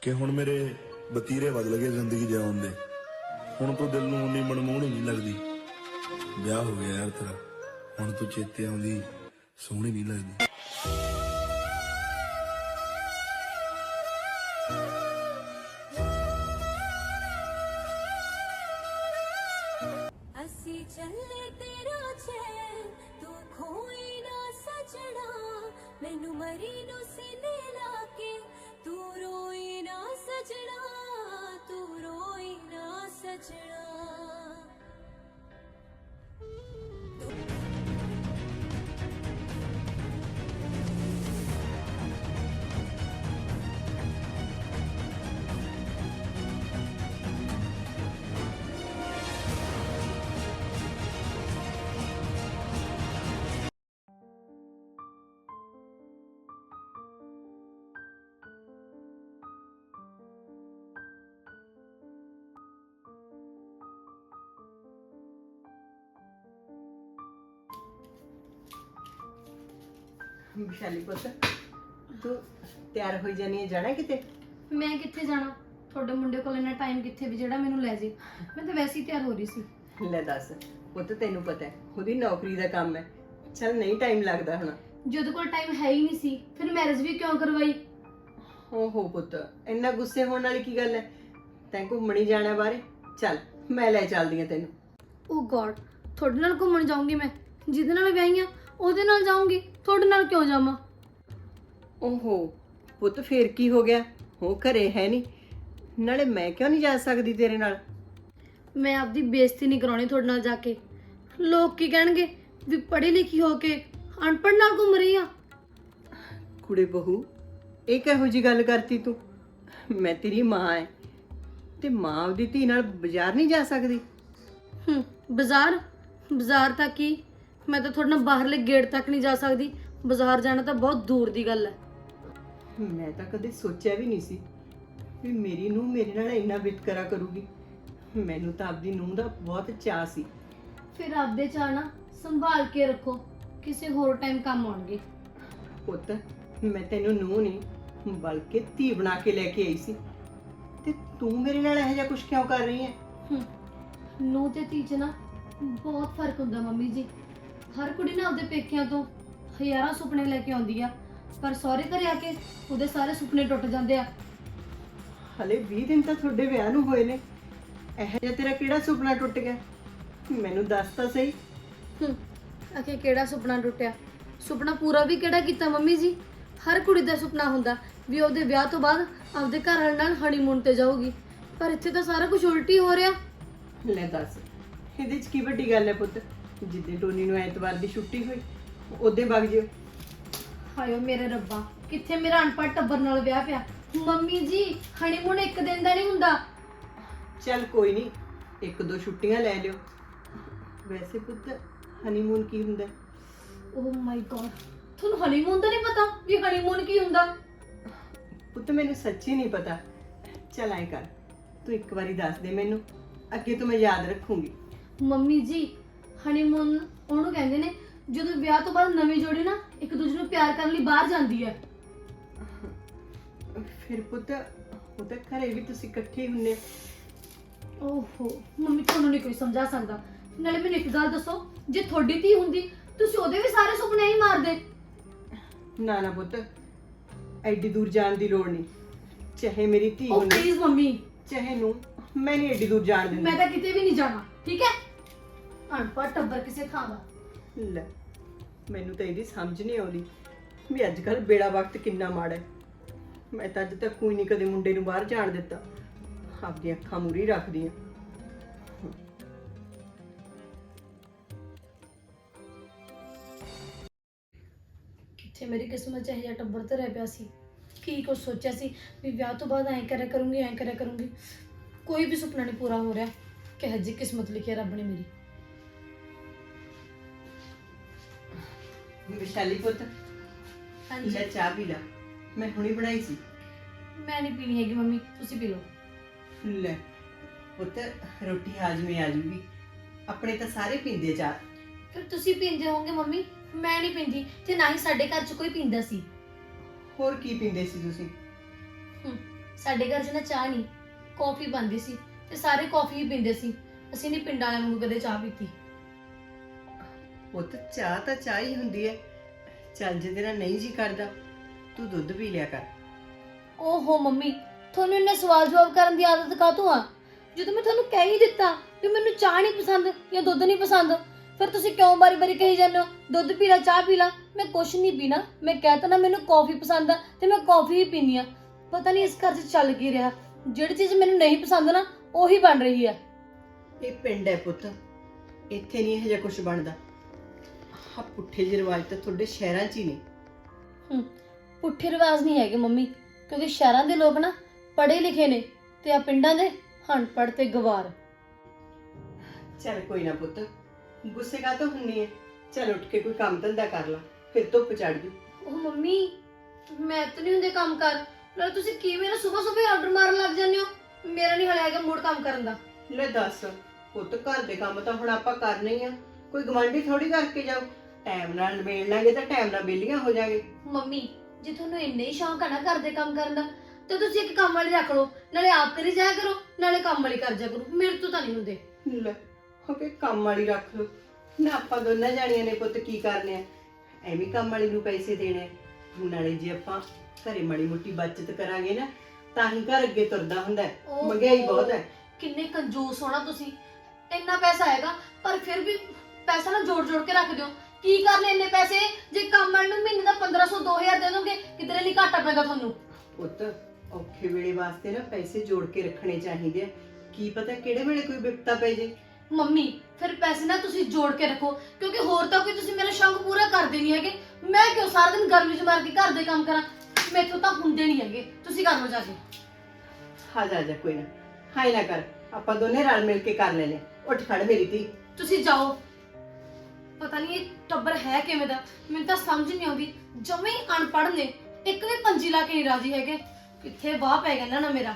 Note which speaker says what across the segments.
Speaker 1: ਕਿ ਹੁਣ ਮੇਰੇ ਬਤੀਰੇ ਬਦਲ ਗਏ ਜ਼ਿੰਦਗੀ ਜਿਉਣ ਦੇ। ਹੁਣ ਤੂੰ ਦਿਲ ਨੂੰ ਉਨੀ ਮਨਮੋਹਣੀ ਨਹੀਂ ਲੱਗਦੀ। ਵਿਆਹ ਹੋ ਗਿਆ ਯਾਰ ਤੇਰਾ। ਹੁਣ ਤੂੰ ਚੇਤੇ ਆਉਂਦੀ, ਸੋਹਣੀ ਨਹੀਂ ਲੱਗਦੀ।
Speaker 2: ਵਿਸ਼ਾਲੀ ਪੁੱਤ ਤੂੰ ਤਿਆਰ ਹੋਈ ਜਾਨੀ ਹੈ ਜਾਣਾ ਕਿਤੇ?
Speaker 3: ਮੈਂ ਕਿੱਥੇ ਜਾਣਾ? ਤੁਹਾਡੇ ਮੁੰਡੇ ਕੋਲ ਇੰਨਾ ਟਾਈਮ ਕਿੱਥੇ ਵੀ ਜਿਹੜਾ ਮੈਨੂੰ ਲੈ ਜੇ। ਮੈਂ ਤਾਂ ਵੈਸੇ ਹੀ ਤਿਆਰ ਹੋ ਰਹੀ ਸੀ।
Speaker 2: ਲੈ ਦੱਸ ਪੁੱਤ ਤੈਨੂੰ ਪਤਾ ਹੈ ਉਹਦੀ ਨੌਕਰੀ ਦਾ ਕੰਮ ਹੈ। ਚਲ ਨਹੀਂ ਟਾਈਮ ਲੱਗਦਾ ਹੁਣ।
Speaker 3: ਜਦੋਂ ਕੋਲ ਟਾਈਮ ਹੈ ਹੀ ਨਹੀਂ ਸੀ ਫਿਰ ਮੈਰਿਜ ਵੀ ਕਿਉਂ ਕਰਵਾਈ?
Speaker 2: ਓਹੋ ਪੁੱਤ ਇੰਨਾ ਗੁੱਸੇ ਹੋਣ ਵਾਲੀ ਕੀ ਗੱਲ ਹੈ? ਤੈਂ ਘੁੰਮਣੀ ਜਾਣਾ ਬਾਰੇ ਚੱਲ ਮੈਂ ਲੈ ਚੱਲਦੀ ਹਾਂ ਤੈਨੂੰ।
Speaker 3: ਓ ਗॉड ਤੁਹਾਡੇ ਨਾਲ ਘੁੰਮਣ ਜਾਊਂਗੀ ਮੈਂ। ਜਿਹਦੇ ਨਾਲ ਵਿਆਹੀ ਆ ਉਹਦੇ ਨਾਲ ਜਾਊਂਗੀ ਤੁਹਾਡੇ ਨਾਲ ਕਿਉਂ ਜਾਵਾਂ?
Speaker 2: ਓਹੋ ਪੁੱਤ ਫੇਰ ਕੀ ਹੋ ਗਿਆ? ਉਹ ਘਰੇ ਹੈ ਨਹੀਂ। ਨਾਲੇ ਮੈਂ ਕਿਉਂ ਨਹੀਂ ਜਾ ਸਕਦੀ ਤੇਰੇ ਨਾਲ?
Speaker 3: ਮੈਂ ਆਪਦੀ ਬੇਇੱਜ਼ਤੀ ਨਹੀਂ ਕਰਾਉਣੀ ਤੁਹਾਡੇ ਨਾਲ ਜਾ ਕੇ। ਲੋਕ ਕੀ ਕਹਿਣਗੇ? ਵੀ ਪੜ੍ਹੀ ਲਿਖੀ ਹੋ ਕੇ ਅਨਪੜ੍ਹ ਨਾਲ ਘੁੰਮ ਰਹੀ ਆ।
Speaker 2: ਕੁੜੇ ਬਹੂ ਇਹ ਕਿਹੋ ਜੀ ਗੱਲ ਕਰਤੀ ਤੂੰ? ਮੈਂ ਤੇਰੀ ਮਾਂ ਐ ਤੇ ਮਾਂ ਆਪਦੀ ਧੀ ਨਾਲ ਬਾਜ਼ਾਰ ਨਹੀਂ ਜਾ ਸਕਦੀ।
Speaker 3: ਹੂੰ ਬਾਜ਼ਾਰ? ਬਾਜ਼ਾਰ ਤੱਕ ਕੀ? ਮੈਂ ਤਾਂ ਤੁਹਾਡੇ ਨਾਲ ਬਾਹਰਲੇ ਗੇਟ ਤੱਕ ਨਹੀਂ ਜਾ ਸਕਦੀ। ਬਾਜ਼ਾਰ ਜਾਣਾ ਤਾਂ ਬਹੁਤ ਦੂਰ ਦੀ ਗੱਲ ਹੈ।
Speaker 2: ਮੈਂ ਤਾਂ ਕਦੇ ਸੋਚਿਆ ਵੀ ਨਹੀਂ ਸੀ ਵੀ ਮੇਰੀ ਨੂੰ ਮੇਰੇ ਨਾਲ ਇੰਨਾ ਵਿਤਕਰਾ ਕਰੂਗੀ। ਮੈਨੂੰ ਤਾਂ ਆਪਦੀ ਨੂੰਹ ਦਾ ਬਹੁਤ ਚਾਅ ਸੀ।
Speaker 3: ਫਿਰ ਆਪਦੇ ਚਾਣਾ ਸੰਭਾਲ ਕੇ ਰੱਖੋ ਕਿਸੇ ਹੋਰ ਟਾਈਮ ਕੰਮ ਆਉਣਗੇ।
Speaker 2: ਪੁੱਤ ਮੈਂ ਤੈਨੂੰ ਨੂੰਹ ਨਹੀਂ ਬਲਕਿ ਧੀ ਬਣਾ ਕੇ ਲੈ ਕੇ ਆਈ ਸੀ। ਤੇ ਤੂੰ ਮੇਰੇ ਨਾਲ ਇਹੋ ਜਿਹਾ ਕੁਝ ਕਿਉਂ ਕਰ ਰਹੀ ਹੈ?
Speaker 3: ਹੂੰ। ਨੂੰ ਤੇ ਧੀ 'ਚ ਨਾ ਬਹੁਤ ਫ਼ਰਕ ਹੁੰਦਾ ਮੰਮੀ ਜੀ। ਹਰ ਕੁੜੀ ਨਾ ਆਪਦੇ ਪੇਕਿਆਂ ਤੋਂ ਹਜ਼ਾਰਾਂ ਸੁਪਨੇ ਲੈ ਕੇ ਆਉਂਦੀ ਆ। ਪਰ ਸਹੁਰੇ ਘਰੇ ਆ ਕੇ ਉਹਦੇ ਸਾਰੇ ਸੁਪਨੇ ਟੁੱਟ ਜਾਂਦੇ ਆ।
Speaker 2: ਹਲੇ 20 ਦਿਨ ਤਾਂ ਤੁਹਾਡੇ ਵਿਆਹ ਨੂੰ ਹੋਏ ਨੇ। ਇਹੋ ਜਿਹਾ ਤੇਰਾ ਕਿਹੜਾ ਸੁਪਨਾ ਟੁੱਟ ਗਿਆ? ਮੈਨੂੰ ਦੱਸ ਤਾਂ ਸਹੀ।
Speaker 3: ਹੂੰ ਅਖੇ ਕਿਹੜਾ ਸੁਪਨਾ ਟੁੱਟਿਆ? ਸੁਪਨਾ ਪੂਰਾ ਵੀ ਕਿਹੜਾ ਕੀਤਾ ਮੰਮੀ ਜੀ? ਹਰ ਕੁੜੀ ਦਾ ਸੁਪਨਾ ਹੁੰਦਾ ਵੀ ਉਹਦੇ ਵਿਆਹ ਤੋਂ ਬਾਅਦ ਆਪਦੇ ਘਰ ਵਾਲੇ ਨਾਲ ਹਨੀਮੂਨ ਤੇ ਜਾਊਗੀ। ਪਰ ਇੱਥੇ ਤਾਂ ਸਾਰਾ ਕੁਝ ਉਲਟੀ ਹੋ ਰਿਹਾ।
Speaker 2: ਲੈ ਦੱਸ ਇਹਦੇ 'ਚ ਕੀ ਵੱਡੀ ਗੱਲ ਹੈ ਪੁੱਤ? ਜਿੱਦੇ ਟੋਨੀ ਨੂੰ ਐਤਵਾਰ ਦੀ ਛੁੱਟੀ ਹੋਈ ਉਹਦੇ ਵਗ ਜਿਓ।
Speaker 3: ਹਾਇਓ ਮੇਰੇ ਰੱਬਾ ਕਿੱਥੇ ਮੇਰਾ ਅਨਪੜ੍ਹ ਟੱਬਰ ਨਾਲ ਵਿਆਹ ਪਿਆ? ਮੰਮੀ ਜੀ ਹਨੀਮੂਨ ਇੱਕ ਦਿਨ ਦਾ ਨਹੀਂ ਹੁੰਦਾ।
Speaker 2: ਚੱਲ ਕੋਈ ਨਹੀਂ ਇੱਕ ਦੋ ਛੁੱਟੀਆਂ ਲੈ ਲਿਓ। ਵੈਸੇ ਪੁੱਤ ਹਨੀਮੂਨ ਕੀ ਹੁੰਦਾ? ਹੈ?
Speaker 3: ਓ ਮਾਈ ਗॉड ਤੁਹਾਨੂੰ ਹਨੀਮੂਨ ਦਾ ਨਹੀਂ ਪਤਾ ਵੀ ਹਨੀਮੂਨ ਕੀ ਹੁੰਦਾ?
Speaker 2: ਪੁੱਤ ਮੈਨੂੰ ਸੱਚੀ ਨਹੀਂ ਪਤਾ। ਚੱਲ ਐ ਕਰ ਤੂੰ ਇੱਕ ਵਾਰੀ ਦੱਸ ਦੇ ਮੈਨੂੰ ਅੱਗੇ ਤੋਂ ਮੈਂ ਯਾਦ ਰੱਖੂੰਗੀ।
Speaker 3: ਮੰਮੀ ਜੀ ਹਨੀਮੂਨ ਉਹਨੂੰ ਕਹਿੰਦੇ ਨੇ ਜਦੋਂ ਵਿਆਹ ਤੋਂ ਬਾਅਦ ਨਵੀਂ ਜੋੜੀ ਨਾ ਇੱਕ ਦੂਜੇ ਨੂੰ ਪਿਆਰ ਕਰਨ ਲਈ ਬਾਹਰ ਜਾਂਦੀ ਹੈ।
Speaker 2: ਫਿਰ ਪੁੱਤ ਉਹ ਤਾਂ ਘਰੇ ਵੀ ਤੁਸੀਂ ਇਕੱਠੇ ਹੁੰਨੇ
Speaker 3: ਓਹੋ ਮੰਮੀ ਤੁਹਾਨੂੰ ਨਹੀਂ ਕੋਈ ਸਮਝਾ ਸਕਦਾ। ਨਾਲੇ ਮੈਨੂੰ ਇੱਕ ਗੱਲ ਦੱਸੋ ਜੇ ਤੁਹਾਡੀ ਧੀ ਹੁੰਦੀ ਤੁਸੀਂ ਉਹਦੇ ਵੀ ਸਾਰੇ ਸੁਪਨੇ ਹੀ ਮਾਰਦੇ।
Speaker 2: ਨਾ ਨਾ ਪੁੱਤ ਐਡੀ ਦੂਰ ਜਾਣ ਦੀ ਲੋੜ ਨਹੀਂ। ਚਾਹੇ ਮੇਰੀ ਧੀ
Speaker 3: ਓ
Speaker 2: ਹੁੰਦੀ
Speaker 3: ਪਲੀਜ਼ ਮੰਮੀ।
Speaker 2: ਚਾਹੇ ਨੂੰ ਮੈਂ ਨਹੀਂ ਐਡੀ ਦੂਰ ਜਾਣ ਦਿੰਦੀ।
Speaker 3: ਮੈਂ ਤਾਂ ਕਿਤੇ ਵੀ ਨਹੀਂ ਜਾਣਾ ਠੀਕ ਹੈ? ਅਨਪੜ੍ਹ ਟੱਬਰ ਕਿਸੇ ਥਾਂ ਦਾ।
Speaker 2: ਲੈ ਮੈਨੂੰ ਤਾਂ ਇਹਦੀ ਸਮਝ ਨਹੀਂ ਆਉਂਦੀ ਵੀ ਅੱਜ ਕੱਲ ਬੇੜਾ ਵਕਤ ਕਿੰਨਾ ਮਾੜਾ ਹੈ। ਮੈਂ ਤਾਂ ਅੱਜ ਤੱਕ ਕੋਈ ਨਹੀਂ ਕਦੇ ਮੁੰਡੇ ਨੂੰ ਬਾਹਰ ਜਾਣ ਦਿੱਤਾ। ਆਪਦੀਆਂ ਅੱਖਾਂ ਮੂਰੀ ਰੱਖਦੀ ਆ
Speaker 3: ਕਿੱਥੇ ਮੇਰੀ ਕਿਸਮਤ ਚ ਇਹ ਜਿਹਾ ਟੱਬਰ ਤੇ ਰਹਿ ਪਿਆ ਸੀ? ਕੀ ਕੁਝ ਸੋਚਿਆ ਸੀ ਵੀ ਵਿਆਹ ਤੋਂ ਬਾਅਦ ਐਂ ਕਰਿਆ ਕਰੂੰਗੀ ਐਂ ਕਰਿਆ ਕਰੂੰਗੀ? ਕੋਈ ਵੀ ਸੁਪਨਾ ਨਹੀਂ ਪੂਰਾ ਹੋ ਰਿਹਾ। ਕਿ ਹਜੇ ਕਿਸਮਤ ਲਿਖੀ ਹੈ ਰੱਬ ਨੇ ਮੇਰੀ।
Speaker 2: ਵਿਸ਼ਾਲੀ ਪੁੱਤ
Speaker 3: ਹਾਂਜੀ।
Speaker 2: ਲੈ ਚਾਹ ਪੀ ਲੈ। ਮੈਂ ਹੁਣੀ ਬਣਾਈ ਸੀ।
Speaker 3: ਮੈਂ ਨਹੀਂ ਪੀਣੀ ਹੈਗੀ ਮੰਮੀ ਤੁਸੀਂ ਪੀ ਲਓ।
Speaker 2: ਲੈ ਪੁੱਤ ਰੋਟੀ ਹਾਜ਼ਮੇ ਆ ਜੂਗੀ। ਆਪਣੇ ਤਾਂ ਸਾਰੇ ਪੀਂਦੇ ਚਾਹ।
Speaker 3: ਫਿਰ ਤੁਸੀਂ ਪੀਂਦੇ ਹੋਵੋਗੇ ਮੰਮੀ ਮੈਂ ਨਹੀਂ ਪੀਂਦੀ ਤੇ ਨਾ ਹੀ ਸਾਡੇ ਘਰ 'ਚ ਕੋਈ ਪੀਂਦਾ ਸੀ।
Speaker 2: ਹੋਰ ਕੀ ਪੀਂਦੇ ਸੀ ਤੁਸੀਂ?
Speaker 3: ਸਾਡੇ ਘਰ 'ਚ ਨਾ ਚਾਹ ਨਹੀਂ ਕੌਫੀ ਬਣਦੀ ਸੀ ਤੇ ਸਾਰੇ ਕੌਫੀ ਹੀ ਪੀਂਦੇ ਸੀ। ਅਸੀਂ ਨਹੀਂ ਪਿੰਡਾਂ ਵਾਲਿਆਂ ਵਾਂਗੂ ਕਦੇ ਚਾਹ ਪੀਤੀ।
Speaker 2: ਪੁੱਤ ਚਾਹ ਤਾਂ ਚਾਹ ਹੀ ਹੁੰਦੀ ਹੈ ਚੱਲ ਜੇ ਤੇਰਾ ਨਹੀਂ ਜੀ ਕਰਦਾ ਤੂੰ ਦੁੱਧ ਪੀ ਲਿਆ ਕਰ।
Speaker 3: ਓਹੋ ਮੰਮੀ ਤੁਹਾਨੂੰ ਇੰਨੇ ਸਵਾਲ ਜਵਾਬ ਕਰਨ ਦੀ ਆਦਤ ਕਾਹਤੋਂ ਆ? ਜਦੋਂ ਮੈਂ ਤੁਹਾਨੂੰ ਕਹਿ ਹੀ ਦਿੱਤਾ ਵੀ ਮੈਨੂੰ ਚਾਹ ਨਹੀਂ ਪਸੰਦ ਜਾਂ ਦੁੱਧ ਨਹੀਂ ਪਸੰਦ ਫਿਰ ਤੁਸੀਂ ਕਿਉਂ ਬਾਰੀ-ਬਾਰੀ ਕਹੀ ਜਾਂਦੇ ਹੋ ਦੁੱਧ ਪੀ ਲੈ ਚਾਹ ਪੀ ਲੈ? ਮੈਂ ਕੁਛ ਨਹੀਂ ਪੀਣਾ। ਮੈਂ ਕਹਿਤਾ ਨਾ ਮੈਨੂੰ ਕੌਫੀ ਪਸੰਦ ਆ ਤੇ ਮੈਂ ਕੌਫੀ ਹੀ ਪੀਨੀ ਆ। ਪਤਾ ਨਹੀਂ ਇਸ ਘਰ 'ਚ ਚੱਲ ਕੀ ਰਿਹਾ। ਜਿਹੜੀ ਚੀਜ਼ ਮੈਨੂੰ ਨਹੀਂ ਪਸੰਦ ਨਾ ਉਹੀ ਬਣ ਰਹੀ ਆ।
Speaker 2: ਇਹ ਪਿੰਡ ਹੈ ਪੁੱਤ। ਇੱਥੇ ਨਹੀਂ ਇਹ ਜਿਹਾ ਕੁਝ ਬਣਦਾ। ਆ ਪੁੱਠੇ ਜਿਹੇ ਰਿਵਾਜ ਤਾਂ ਤੁਹਾਡੇ ਸ਼ਹਿਰਾਂ 'ਚ ਹੀ ਨੇ।
Speaker 3: ਹਮ, ਪੁੱਠੇ ਰਿਵਾਜ ਨਹੀਂ ਹੈਗੇ ਮੰਮੀ ਕਿਉਂਕਿ ਸ਼ਹਿਰਾਂ ਦੇ ਲੋਕ ਨਾ ਪੜ੍ਹੇ ਲਿਖੇ ਨੇ ਤੇ ਆ ਪਿੰਡਾਂ ਦੇ ਹਣਪੜ ਤੇ ਗਵਾਰ।
Speaker 2: ਚੱਲ ਕੋਈ ਨਾ ਪੁੱਤ ਗੁੱਸੇ ਕਾ ਤਾਂ ਹੁੰਨੀ ਹੈ ਚੱਲ ਉੱਠ ਕੇ ਕੋਈ ਕੰਮ ਧੰਦਾ ਕਰ ਲਾ ਫਿਰ ਧੁੱਪ ਚੜ ਜੂ।
Speaker 3: ਉਹ ਮੰਮੀ ਮੈਂ ਤਾਂ ਨਹੀਂ ਹੁੰਦੇ ਕੰਮ ਕਰ। ਨਾਲੇ ਤੁਸੀਂ ਕਿਵੇਂ ਨਾ ਸਵੇਰ ਸਵੇਰ ਆਰਡਰ ਮਾਰਨ ਲੱਗ ਜਾਂਦੇ ਹੋ? ਮੇਰਾ ਨਹੀਂ ਹਲੇ ਹੈਗਾ ਮੂਡ ਕੰਮ ਕਰਨ ਦਾ।
Speaker 2: ਲੈ ਦੱਸ ਪੁੱਤ ਘਰ ਦੇ ਕੰਮ ਤਾਂ ਹੁਣ ਆਪਾਂ ਕਰਨੇ ਹੀ ਆ। ਕੋਈ ਗਵਾਂਢੀ ਥੋੜੀ ਕਰਕੇ ਜਾਓ ਟਾਈਮ ਨਾਲ ਨਿਬੇੜ ਲਾਂਗੇ ਤਾਂ ਟਾਈਮ ਨਾਲ ਬੇਲੀਆਂ ਹੋ ਜਾਾਂਗੇ।
Speaker 3: ਮੰਮੀ ਜੇ ਤੁਹਾਨੂੰ ਇੰਨੇ ਹੀ ਸ਼ੌਂਕ ਆ ਨਾ ਘਰ ਦੇ ਕੰਮ ਕਰਨ ਦਾ ਤੇ ਤੁਸੀਂ ਇੱਕ ਕੰਮ ਵਾਲੀ ਰੱਖ ਲਓ ਨਾਲੇ ਆਪ ਕਰੀ ਜਾਇਆ ਕਰੋ ਨਾਲੇ ਕੰਮ ਵਾਲੀ ਕਰ ਜਾਇਆ ਕਰੋ ਮੇਰੇ ਤੋਂ ਤਾਂ ਨਹੀਂ ਹੁੰਦੇ।
Speaker 2: ਲੈ ਹੋ ਕੇ ਕੰਮ ਵਾਲੀ ਰੱਖ ਲਓ। ਨਾ ਆਪਾਂ ਦੋਨਾਂ ਜਾਣੀਆਂ ਨੇ ਪੁੱਤ ਕੀ ਕਰਨੇ ਆ। ਐਵੇਂ ਕੰਮ ਵਾਲੀ ਨੂੰ ਪੈਸੇ ਦੇਣੇ ਆ। ਨਾਲੇ ਜੇ ਆਪਾਂ ਘਰੇ ਮਾੜੀ ਮੋਟੀ ਬਚਤ ਕਰਾਂਗੇ ਨਾ ਤਾਂ ਹੀ ਘਰ ਅੱਗੇ ਤੁਰਦਾ ਹੁੰਦਾ ਹੈ।
Speaker 3: ਓਹੋ।
Speaker 2: ਮਹਿੰਗਾਈ ਬਹੁਤ ਹੈ।
Speaker 3: ਕਿੰਨੇ ਕੰਜੂਸ ਹੋਣਾ ਤੁਸੀਂ। ਇੰਨਾ ਪੈਸਾ ਹੈਗਾ ਪਰ ਫਿਰ ਵੀ ਪੈਸਾ ਨਾ ਜੋੜ ਜੋੜ ਕੇ ਰੱਖ ਦਿਓ। ਕੀ ਕਰਨੇ ਇੰਨੇ ਪੈਸੇ? ਜੇ ਕੰਮ ਵਾਲੇ ਨੂੰ ਮਹੀਨੇ ਦਾ 1500 2000 ਦੇ ਦੋਗੇ ਕਿਧਰੇ ਨਹੀਂ ਘਾਟਾ ਪੈਗਾ ਤੁਹਾਨੂੰ।
Speaker 2: ਪੁੱਤ ਔਖੇ ਵੇਲੇ ਵਾਸਤੇ ਨਾ ਪੈਸੇ ਜੋੜ ਕੇ ਰੱਖਣੇ ਚਾਹੀਦੇ ਆ। ਕੀ ਪਤਾ ਕਿਹੜੇ ਵੇਲੇ ਕੋਈ ਵਿਪਤਾ ਪੈ ਜੇ।
Speaker 3: ਮੰਮੀ ਫਿਰ ਪੈਸੇ ਨਾ ਤੁਸੀਂ ਜੋੜ ਕੇ ਰੱਖੋ ਕਿਉਂਕਿ ਹੋਰ ਤਾਂ ਕੋਈ ਤੁਸੀਂ ਮੇਰਾ ਸ਼ੌਂਕ ਪੂਰਾ ਕਰਦੇ ਨਹੀਂ ਹੈਗੇ। ਮੈਂ ਕਿਉਂ ਸਾਰਾ ਦਿਨ ਗਰਮੀ 'ਚ ਮਾਰ ਕੇ ਘਰ ਦੇ ਕੰਮ ਕਰਾਂ? ਮੈਥੋਂ ਤਾਂ ਹੁੰਦੇ ਨਹੀਂ ਹੈਗੇ। ਤੁਸੀਂ ਕਰ ਲਓ ਜਾ ਕੇ।
Speaker 2: ਹਾਂ ਜਾ ਜਾ ਕੋਈ ਨਾ। ਹਾਈ ਨਾ ਕਰ। ਆਪਾਂ ਦੋਨੇ ਰਲ ਮਿਲ ਕੇ ਕਰ ਲੈਨੇ ਉੱਠ ਖੜ ਮੇਰੀ ਧੀ।
Speaker 3: ਤੁਸੀਂ ਜਾਓ। ਪਤਾ ਨਹੀਂ ਇਹ ਟੱਬਰ ਹੈ ਕਿਵੇਂ ਦਾ ਮੈਨੂੰ ਤਾਂ ਸਮਝ ਨਹੀਂ ਆਉਂਦੀ। ਜਮੇ ਹੀ ਅਨਪੜ੍ਹ ਨੇ ਇੱਕ ਵੀ ਪੰਜੀ ਲਾ ਕੇ ਨਹੀਂ ਰਾਜੀ ਹੈਗੇ। ਕਿੱਥੇ ਵਾਹ ਪੈ ਗਿਆ ਨਾ ਨਾ ਮੇਰਾ।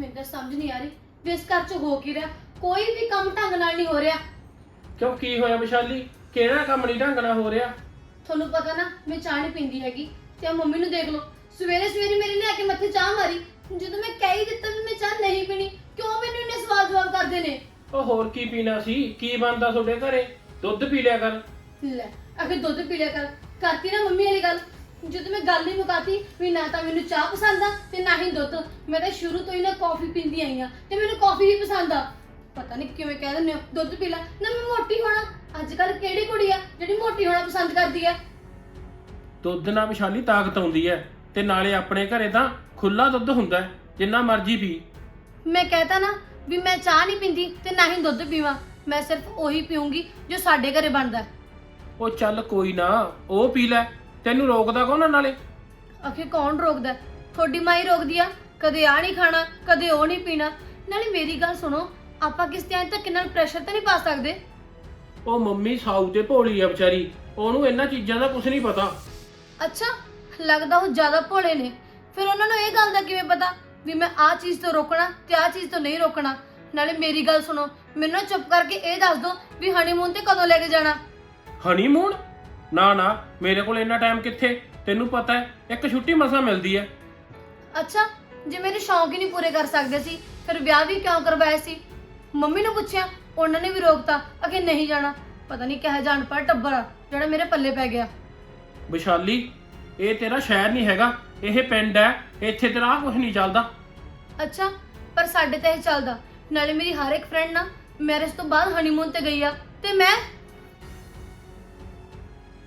Speaker 3: ਮੈਨੂੰ ਤਾਂ ਸਮਝ ਨਹੀਂ ਆ ਰਹੀ ਵੀ ਇਸ ਘਰ 'ਚ ਹੋ ਕੀ ਰਿਹਾ। ਕੋਈ ਵੀ ਕੰਮ ਢੰਗ ਨਾਲ ਨਹੀਂ ਹੋ ਰਿਹਾ।
Speaker 4: ਕਿਉਂ ਕੀ ਹੋਇਆ ਵਿਸ਼ਾਲੀ? ਕਿਹੜਾ ਕੰਮ ਨਹੀਂ ਢੰਗ ਨਾਲ ਹੋ ਰਿਹਾ?
Speaker 3: ਤੁਹਾਨੂੰ ਪਤਾ ਨਾ ਮੈਂ ਚਾਹ ਨਹੀਂ ਪੀਂਦੀ ਹੈਗੀ ਤੇ ਆ ਮੰਮੀ ਨੂੰ ਦੇਖ ਲਓ। ਸਵੇਰੇ ਸਵੇਰੇ ਮੇਰੇ ਨੇ ਆ ਕੇ ਮੱਥੇ ਚਾਹ ਮਾਰੀ। ਜਦੋਂ ਮੈਂ ਕਹਿ ਹੀ ਦਿੱਤਾ ਵੀ ਮੈਂ ਚਾਹ ਨਹੀਂ ਪੀਣੀ ਕਿਉਂ ਮੈਨੂੰ ਇੰਨੇ ਸਵਾਲ ਜਵਾਬ ਕਰਦੇ ਨੇ?
Speaker 4: ਉਹ ਹੋਰ ਕੀ ਪੀਣਾ ਸੀ? ਕੀ ਬਣਦਾ ਤੁਹਾਡੇ ਘਰੇ? ਦੁੱਧ ਪੀ ਲਿਆ ਕਰ।
Speaker 3: ਲੈ ਅਗੇ ਦੁੱਧ ਪੀ ਲਿਆ ਕਰ। ਕਰਤੀ ਨਾ ਮੰਮੀ ਵਾਲੀ ਗੱਲ। ਜਦੋਂ ਮੈਂ ਗੱਲ ਨਹੀਂ ਮੁਕਾਤੀ ਵੀ ਨਾ ਤਾਂ ਮੈਨੂੰ ਚਾਹ ਪਸੰਦ ਆ ਤੇ ਨਾ ਹੀ ਦੁੱਧ। ਮੈਂ ਤਾਂ ਸ਼ੁਰੂ ਤੋਂ ਹੀ ਨਾ ਕਾਫੀ ਪੀਂਦੀ ਆਈ ਆ ਤੇ ਮੈਨੂੰ ਕਾਫੀ ਹੀ ਪਸੰਦ ਆ। ਪਤਾ ਨਹੀਂ ਕਿਵੇਂ ਕਹਿ ਦਿੰਦੇ ਹੋ ਦੁੱਧ ਪੀ ਲੈ। ਨਾ ਮੈਂ ਮੋਟੀ ਹੋਣਾ। ਅੱਜ ਕੱਲ ਕਿਹੜੀ ਕੁੜੀ ਆ ਜਿਹੜੀ ਮੋਟੀ ਹੋਣਾ ਪਸੰਦ ਕਰਦੀ ਆ?
Speaker 4: ਦੁੱਧ ਨਾਲ ਵਿਸ਼ਾਲੀ ਤਾਕਤ ਆਉਂਦੀ ਹੈ। ਤੇ ਨਾਲੇ ਆਪਣੇ ਘਰੇ ਤਾਂ ਖੁੱਲਾ ਦੁੱਧ ਹੁੰਦਾ ਹੈ ਜਿੰਨਾ ਮਰਜ਼ੀ ਪੀ।
Speaker 3: ਮੈਂ ਕਹਤਾ ਨਾ ਵੀ ਮੈਂ ਚਾਹ ਨਹੀਂ ਪੀਂਦੀ ਤੇ ਨਾ ਹੀ ਦੁੱਧ ਪੀਵਾਂ। ਮੈਂ ਸਿਰਫ ਉਹੀ ਪੀਉਂਗੀ ਜੋ ਸਾਡੇ ਘਰੇ ਬਣਦਾ ਹੈ।
Speaker 4: ਉਹ ਚੱਲ ਕੋਈ ਨਾ ਉਹ ਪੀ ਲੈ। ਤੈਨੂੰ ਰੋਕਦਾ ਕੌਣ ਆ ਨਾਲੇ?
Speaker 3: ਆਖਿਰ ਕੌਣ ਰੋਕਦਾ ਹੈ? ਤੁਹਾਡੀ ਮਾਈ ਰੋਕਦੀ ਆ। ਕਦੇ ਆ ਨਹੀਂ ਖਾਣਾ ਕਦੇ ਉਹ ਨਹੀਂ ਪੀਣਾ। ਨਾਲੇ ਮੇਰੀ ਗੱਲ ਸੁਣੋ ਆਪਾਂ ਕਿਸ ਤੇ ਤੱਕ ਨਾਲ ਪ੍ਰੈਸ਼ਰ ਤਾਂ ਨਹੀਂ ਪਾ ਸਕਦੇ?
Speaker 4: ਉਹ ਮੰਮੀ ਸਾਊ ਤੇ ਭੋਲੀ ਆ ਵਿਚਾਰੀ। ਉਹਨੂੰ ਇਹਨਾਂ ਚੀਜ਼ਾਂ ਦਾ ਕੁਝ ਨਹੀਂ ਪਤਾ।
Speaker 3: ਅੱਛਾ ਲੱਗਦਾ ਉਹ ਜ਼ਿਆਦਾ ਭੋਲੇ ਨੇ। ਫਿਰ ਉਹਨਾਂ ਨੂੰ ਇਹ ਗੱਲ ਦਾ ਕਿਵੇਂ ਪਤਾ ਵੀ ਮੈਂ ਆਹ ਚੀਜ਼ ਤੋਂ ਰੋਕਣਾ ਤੇ ਆਹ ਚੀਜ਼ ਤੋਂ ਨਹੀਂ ਰੋਕਣਾ? ਨਾਲੇ ਮੇਰੀ ਗੱਲ ਸੁਣੋ ਮੈਨੂੰ ਨਾ ਚੁੱਪ ਕਰਕੇ ਇਹ ਦੱਸ ਦਿਓ ਵੀ ਹਨੀਮੂਨ ਤੇ ਕਦੋਂ ਲੈ ਕੇ ਜਾਣਾ?
Speaker 4: ਹਨੀਮੂਨ ਨਾ ਨਾ ਮੇਰੇ ਕੋਲ ਇੰਨਾ ਟਾਈਮ ਕਿੱਥੇ? ਤੈਨੂੰ ਪਤਾ ਹੈ ਇੱਕ ਛੁੱਟੀ ਮਸਾਂ ਮਿਲਦੀ ਹੈ।
Speaker 3: ਅੱਛਾ ਜੇ ਮੇਰੇ ਸ਼ੌਂਕ ਹੀ ਨਹੀਂ ਪੂਰੇ ਕਰ ਸਕਦੇ ਸੀ ਫਿਰ ਵਿਆਹ ਵੀ ਕਿਉਂ ਕਰਵਾਇਆ ਸੀ? ਮੰਮੀ ਨੂੰ ਪੁੱਛਿਆ ਉਹਨਾਂ ਨੇ ਵੀ ਰੋਕਤਾ ਅਗੇ ਨਹੀਂ ਜਾਣਾ। ਪਤਾ ਨਹੀਂ ਕਿਹੋ ਜਾਣ ਪਰ ਟੱਬਰ ਆ ਜਿਹੜਾ ਮੇਰੇ ਪੱਲੇ ਪੈ ਗਿਆ।
Speaker 4: ਵਿਸ਼ਾਲੀ ਇਹ ਤੇਰਾ ਸ਼ਹਿਰ ਨਹੀਂ ਹੈਗਾ ਇਹ ਪਿੰਡ ਹੈ ਇੱਥੇ ਤੇਰਾ ਕੁਝ ਨਹੀਂ ਚੱਲਦਾ।
Speaker 3: ਅੱਛਾ ਪਰ ਸਾਡੇ ਤੇ ਇਹ ਚੱਲਦਾ। ਨਾਲੇ ਮੇਰੀ ਹਰ ਇੱਕ ਫਰੈਂਡ ਨਾ ਮੈਰਿਜ ਤੋਂ ਬਾਅਦ ਹਨੀਮੂਨ ਤੇ ਗਈ ਆ ਤੇ ਮੈਂ?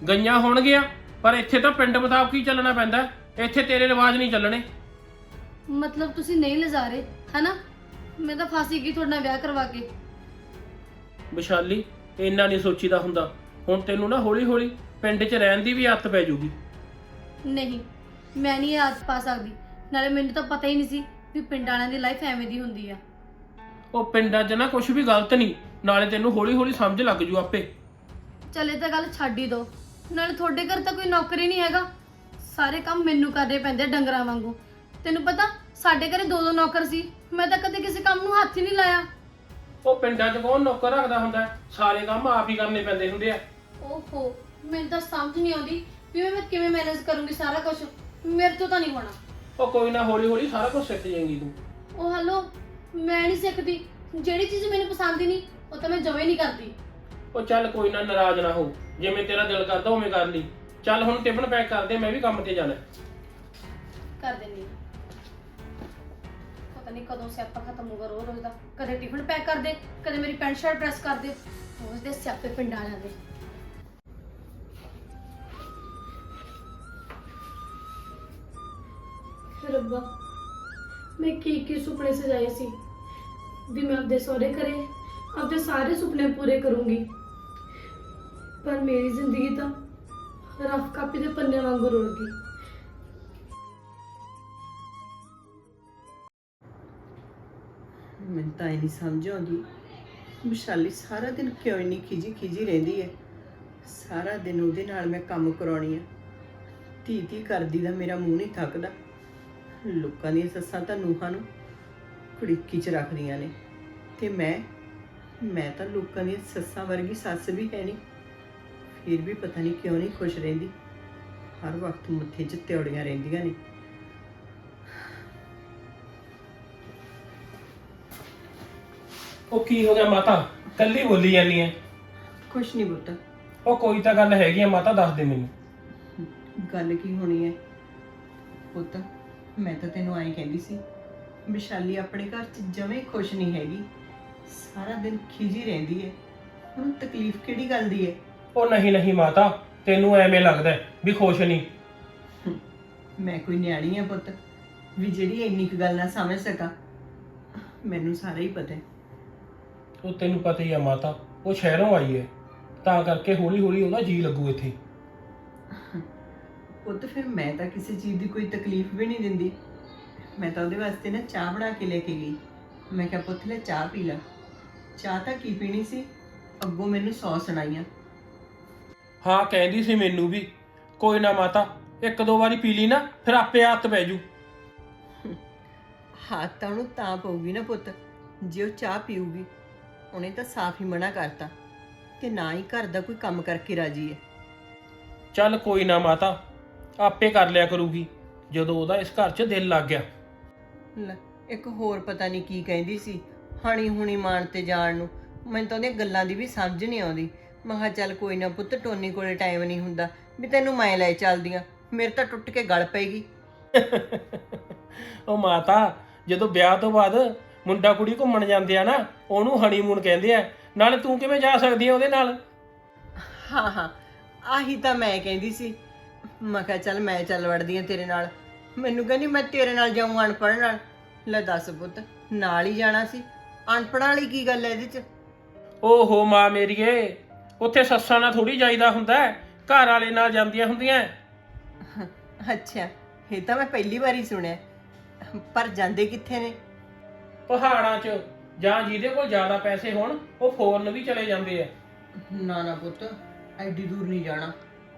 Speaker 4: ਗਈਆਂ ਹੋਣਗੀਆਂ ਪਰ ਇੱਥੇ ਤਾਂ ਪਿੰਡ ਮੁਤਾਬਕ ਹੀ ਚੱਲਣਾ ਪੈਂਦਾ ਹੈ। ਇੱਥੇ ਤੇਰੇ ਰਿਵਾਜ ਨਹੀਂ ਚੱਲਣੇ।
Speaker 3: ਮਤਲਬ ਤੁਸੀਂ ਨਹੀਂ ਲਿਜਾ ਰਹੇ ਹਨਾ? ਮੈਂ ਤਾਂ ਫਾਸੀ ਗਈ ਤੁਹਾਡੇ ਨਾਲ ਵਿਆਹ ਕਰਵਾ ਕੇ।
Speaker 4: ਵਿਸ਼ਾਲੀ ਇੰਨਾ ਨਹੀਂ ਸੋਚੀਦਾ ਹੁੰਦਾ। ਹੁਣ ਤੈਨੂੰ ਨਾ ਹੌਲੀ ਹੌਲੀ ਪਿੰਡ 'ਚ ਰਹਿਣ ਦੀ ਵੀ ਆਦਤ ਪੈ ਜਾਊਗੀ।
Speaker 3: ਨਹੀਂ ਮੈਂ ਨਹੀਂ ਇਹ ਆਦਤ ਪਾ ਸਕਦੀ। ਨਾਲੇ ਮੈਨੂੰ ਤਾਂ ਪਤਾ ਹੀ ਨਹੀਂ ਸੀ ਵੀ ਪਿੰਡ ਵਾਲਿਆਂ ਦੀ ਲਾਈਫ ਐਵੇਂ ਦੀ ਹੁੰਦੀ ਆ।
Speaker 4: ਉਹ ਪਿੰਡਾਂ 'ਚ ਨਾ ਕੁਝ ਵੀ ਗਲਤ ਨਹੀਂ ਨਾਲੇ ਤੈਨੂੰ ਹੌਲੀ ਹੌਲੀ ਸਮਝ ਲੱਗ ਜੂ ਆਪੇ।
Speaker 3: ਚਲੇ ਤਾਂ ਗੱਲ ਛੱਡ ਹੀ ਦੋ। ਨਾਲੇ ਤੁਹਾਡੇ ਘਰ ਤਾਂ ਕੋਈ ਨੌਕਰੀ ਨਹੀਂ ਹੈਗਾ। ਸਾਰੇ ਕੰਮ ਮੈਨੂੰ ਕਰਨੇ ਪੈਂਦੇ ਆ ਡੰਗਰਾਂ ਵਾਂਗੂ। ਤੈਨੂੰ ਪਤਾ ਸਾਡੇ ਘਰੇ ਦੋ ਦੋ ਨੌਕਰ ਸੀ ਮੈਂ ਤਾਂ ਕਦੇ ਕਿਸੇ ਕੰਮ ਨੂੰ ਹੱਥ ਹੀ ਨਹੀਂ ਲਾਇਆ।
Speaker 4: ਉਹ ਪਿੰਡਾਂ 'ਚ ਕੌਣ ਨੌਕਰ ਰੱਖਦਾ ਹੁੰਦਾ? ਹੈ? ਸਾਰੇ ਕੰਮ ਆਪ ਹੀ ਕਰਨੇ ਪੈਂਦੇ ਹੁੰਦੇ ਆ।
Speaker 3: ਓਹੋ ਮੈਨੂੰ ਤਾਂ ਸਮਝ ਨਹੀਂ ਆਉਂਦੀ ਵੀ ਮੈਂ ਕਿਵੇਂ ਮੈਨੇਜ ਕਰੂੰਗੀ ਸਾਰਾ ਕੁਝ ਮੇਰੇ ਤੋਂ ਤਾਂ ਨਹੀਂ ਹੋਣਾ।
Speaker 4: ਉਹ ਕੋਈ ਨਾ ਹੌਲੀ ਹੌਲੀ ਸਾਰਾ ਕੁਝ ਸਿੱਖ ਜਾਏਂਗੀ ਤੂੰ।
Speaker 3: ਉਹ ਹਲੋ ਮੈਂ ਨਹੀਂ ਸਿੱਖਦੀ। ਜਿਹੜੀ ਚੀਜ਼ ਮੈਨੂੰ ਪਸੰਦ ਹੀ ਨਹੀਂ ਉਹ ਤਾਂ ਮੈਂ ਜਮੇ ਨਹੀਂ ਕਰਦੀ।
Speaker 4: ਉਹ ਚੱਲ ਕੋਈ ਨਾ ਨਾਰਾਜ਼ ਨਾ ਹੋ। ਜਿਵੇਂ ਤੇਰਾ ਦਿਲ ਕਰਦਾ ਉਵੇਂ ਕਰ ਲਈ। ਚੱਲ ਹੁਣ ਟਿਫਨ ਪੈਕ ਕਰ ਦੇ ਮੈਂ ਵੀ ਕੰਮ ਤੇ ਜਾਣਾ।
Speaker 3: ਕਰ ਦਿੰਦੀ ਹਾਂ। ਪਤਾ ਨਹੀਂ ਕਦੋਂ ਸਿਆਪਾ ਖਤਮ ਹੋਊਗਾ ਰੋਜ਼ ਰੋਜ਼ ਦਾ। ਕਦੇ ਟਿਫਨ ਪੈਕ ਕਰ ਦੇ ਕਦੇ ਮੇਰੀ ਪੈਂਟ ਸ਼ਰਟ ਪ੍ਰੈਸ ਕਰ ਦੇ। ਰੋਜ਼ ਦੇ ਸਿਆਪੇ ਪਿੰਡਾਂ ਜਾਂਦੇ। ਰੱਬਾ, ਮੈਂ ਕੀ ਕੀ ਸੁਪਨੇ ਸਜਾਏ ਸੀ? ਵੀ ਮੈਂ ਆਪਦੇ ਸਹੁਰੇ ਘਰੇ, ਆਪਦੇ ਸਾਰੇ ਸੁਪਨੇ ਪੂਰੇ ਕਰੂੰਗੀ। ਪਰ ਮੇਰੀ ਜ਼ਿੰਦਗੀ ਤਾਂ ਰਫ ਕਾਪੀ ਦੇ ਪੰਨੇ ਵਾਂਗੂ ਰੁਲ ਗਈ।
Speaker 2: ਮੈਨੂੰ ਤਾਂ ਇਹ ਨਹੀਂ ਸਮਝ ਆਉਂਦੀ, ਵਿਸ਼ਾਲੀ ਸਾਰਾ ਦਿਨ ਕਿਉਂ ਇੰਨੀ ਖਿਜੀ ਖਿਜੀ ਰਹਿੰਦੀ ਹੈ? ਸਾਰਾ ਦਿਨ ਉਹਦੇ ਨਾਲ ਮੈਂ ਕੰਮ ਕਰਾਉਣੀ ਆ। ਧੀ ਧੀ ਕਰਦੀ ਦਾ ਮੇਰਾ ਮੂੰਹ ਨਹੀਂ ਥੱਕਦਾ। ਲੋਕਾਂ ਦੀਆਂ ਸੱਸਾਂ ਤਾਂ ਨੂੰਹਾਂ ਨੂੰ ਕੁੜੀਕੀ ਚ ਰੱਖਦੀਆਂ ਨੇ। ਤੇ ਮੈਂ ਮੈਂ ਤਾਂ ਲੋਕਾਂ ਦੀਆਂ ਸੱਸਾਂ ਵਰਗੀ ਸੱਸ ਵੀ ਹੈ ਨਹੀਂ। ਫਿਰ ਵੀ ਪਤਾ ਨਹੀਂ ਕਿਉਂ ਨਹੀਂ ਖੁਸ਼ ਰਹਿੰਦੀ। ਹਰ ਵਕਤ ਮੱਥੇ 'ਚ ਤਿਉੜੀਆਂ ਰਹਿੰਦੀਆਂ ਨੇ।
Speaker 4: ਉਹ ਕੀ ਹੋ ਗਿਆ ਮਾਤਾ? ਕੱਲੀ ਬੋਲੀ ਜਾਂਦੀ ਐ।
Speaker 2: ਕੁਛ ਨਹੀਂ ਬੁੱਤ।
Speaker 4: ਉਹ ਕੋਈ ਤਾਂ ਗੱਲ ਹੈਗੀ ਆ ਮਾਤਾ ਦੱਸ ਦੇ ਮੈਨੂੰ।
Speaker 2: ਗੱਲ ਕੀ ਹੋਣੀ ਹੈ ਪੁੱਤ ਮੈਂ ਤਾਂ ਤੈਨੂੰ ਆਈ ਕਹਿੰਦੀ ਸੀ ਵਿਸ਼ਾਲੀ ਆਪਣੇ ਘਰ 'ਚ ਜਮੇ ਖੁਸ਼ ਨਹੀਂ ਹੈਗੀ। ਸਾਰਾ ਦਿਨ ਖਿਜੀ ਰਹਿੰਦੀ ਹੈ। ਹੁਣ ਤਕਲੀਫ ਕਿਹੜੀ ਗੱਲ ਦੀ ਹੈ?
Speaker 4: ਉਹ ਨਹੀਂ ਨਹੀਂ ਮਾਤਾ ਤੈਨੂੰ ਐਵੇਂ ਲੱਗਦਾ ਹੈ ਵੀ ਖੁਸ਼ ਨਹੀਂ।
Speaker 2: ਮੈਂ ਕੋਈ ਨਿਆਣੀ ਆ ਪੁੱਤ ਵੀ ਜਿਹੜੀ ਇੰਨੀ ਕੁ ਗੱਲ ਨਾ ਸਮਝ ਸਕਾਂ। ਮੈਨੂੰ ਸਾਰਾ ਹੀ ਪਤਾ ਹੈ।
Speaker 4: ਉਹ ਤੈਨੂੰ ਪਤਾ ਹੀ ਆ ਮਾਤਾ ਉਹ ਸ਼ਹਿਰੋਂ ਆਈ ਹੈ। ਤਾਂ ਕਰਕੇ ਹੌਲੀ ਹੌਲੀ ਉਹਦਾ ਜੀ ਲੱਗੂ ਇੱਥੇ।
Speaker 2: ਪੁੱਤ ਫਿਰ ਮੈਂ ਤਾਂ ਕਿਸੇ ਚੀਜ਼ ਦੀ ਕੋਈ ਤਕਲੀਫ ਵੀ ਨਹੀਂ ਦਿੰਦੀ। ਮੈਂ ਤਾਂ ਉਹਦੇ ਵਾਸਤੇ ਨਾ ਚਾਹ ਬਣਾ ਕੇ ਲੈ ਕੇ ਗਈ। ਮੈਂ ਕਿਹਾ ਪੁੱਤ ਲੈ ਚਾਹ ਪੀ ਲੈ। ਚਾਹ ਤਾਂ ਕੀ ਪੀਣੀ ਸੀ? ਅੱਗੋਂ ਮੈਨੂੰ ਸੌ ਸੁਣਾਈਆਂ।
Speaker 4: ਹਾਂ ਕਹਿੰਦੀ ਸੀ ਮੈਨੂੰ ਵੀ। ਕੋਈ ਨਾ ਮਾਤਾ ਇੱਕ ਦੋ ਵਾਰੀ ਪੀ ਲਈ ਨਾ ਫਿਰ ਆਪੇ ਆਦਤ ਪੈ ਜੂ।
Speaker 2: ਹੱਥ ਤਾਂ ਉਹਨੂੰ ਤਾਂ ਪਊਗੀ ਨਾ ਪੁੱਤ ਜੇ ਉਹ ਚਾਹ ਪੀਊਗੀ। ਉਹਨੇ ਤਾਂ ਸਾਫ਼ ਹੀ ਮਨਾ ਕਰਤਾ ਤੇ ਨਾ ਹੀ ਘਰ ਦਾ ਕੋਈ ਕੰਮ ਕਰਕੇ ਰਾਜੀ ਹੈ।
Speaker 4: ਚੱਲ ਕੋਈ ਨਾ ਮਾਤਾ ਆਪੇ ਕਰ ਲਿਆ ਕਰੂਗੀ। ਜਦੋਂ ਉਹਦਾ ਇਸ ਘਰ 'ਚ ਦਿਲ ਲੱਗ ਗਿਆ।
Speaker 2: ਲੈ, ਇੱਕ ਹੋਰ ਪਤਾ ਨਹੀਂ ਕੀ ਕਹਿੰਦੀ ਸੀ ਹਣੀ ਹੁਣੀ ਮਾਨ ਤੇ ਜਾਣ ਨੂੰ। ਮੈਨੂੰ ਤਾਂ ਉਹਦੀਆਂ ਗੱਲਾਂ ਦੀ ਵੀ ਸਮਝ ਨਹੀਂ ਆਉਂਦੀ। ਮੈਂ ਕਿਹਾ ਚੱਲ ਕੋਈ ਨਾ ਪੁੱਤ ਟੋਨੀ ਕੋਲੇ ਟਾਈਮ ਨਹੀਂ ਹੁੰਦਾ। ਵੀ ਤੈਨੂੰ ਮੈਂ ਲੈ ਚੱਲਦੀਆਂ। ਮੇਰੇ ਤਾਂ ਟੁੱਟ ਕੇ ਗਲ ਪਏਗੀ।
Speaker 4: ਉਹ ਮਾਤਾ ਜਦੋਂ ਵਿਆਹ ਤੋਂ ਬਾਅਦ ਮੁੰਡਾ ਕੁੜੀ ਘੁੰਮਣ ਜਾਂਦੇ ਆ ਨਾ ਉਹਨੂੰ ਹਨੀਮੂਨ ਕਹਿੰਦੇ ਆ। ਨਾਲੇ ਤੂੰ ਕਿਵੇਂ ਜਾ ਸਕਦੀ ਆ ਉਹਦੇ ਨਾਲ?
Speaker 2: ਹਾਂ ਹਾਂ। ਆਹੀ ਤਾਂ ਮੈਂ ਕਹਿੰਦੀ ਸੀ। ਮੈਂ ਕਿਹਾ ਚੱਲ ਮੈਂ ਚੱਲ ਵੜਦੀ ਆ ਤੇਰੇ ਨਾਲ। ਮੈਨੂੰ ਕਹਿੰਦੀ ਮੈਂ ਤੇਰੇ ਨਾਲ ਜਾਊਂ ਅਨਪੜ੍ਹ ਨਾਲ। ਲੈ ਦੱਸ ਪੁੱਤ ਨਾਲ ਹੀ ਜਾਣਾ ਸੀ। ਅਨਪੜ੍ਹਾਂ ਵਾਲੀ ਕੀ ਗੱਲ ਹੈ ਇਹਦੇ 'ਚ?
Speaker 4: ਓਹੋ ਮਾਂ ਮੇਰੀਏ ਉੱਥੇ ਸੱਸਾਂ ਨਾਲ ਥੋੜੀ ਜਾਈਦਾ ਹੁੰਦਾ ਹੈ, ਘਰ ਵਾਲੇ ਨਾਲ ਜਾਂਦੀਆਂ ਹੁੰਦੀਆਂ।
Speaker 2: ਅੱਛਾ ਇਹ ਤਾਂ ਮੈਂ ਪਹਿਲੀ ਵਾਰੀ ਸੁਣਿਆ। ਪਰ ਜਾਂਦੇ ਕਿੱਥੇ ਨੇ?
Speaker 4: ਪਹਾੜਾਂ 'ਚ ਜਾਂ ਜਿਹਦੇ ਕੋਲ ਜ਼ਿਆਦਾ ਪੈਸੇ ਹੋਣ ਉਹ ਫੋਰਨ ਵੀ ਚਲੇ ਜਾਂਦੇ ਆ।
Speaker 2: ਨਾ ਨਾ ਪੁੱਤ ਐਡੀ ਦੂਰ ਨਹੀਂ ਜਾਣਾ।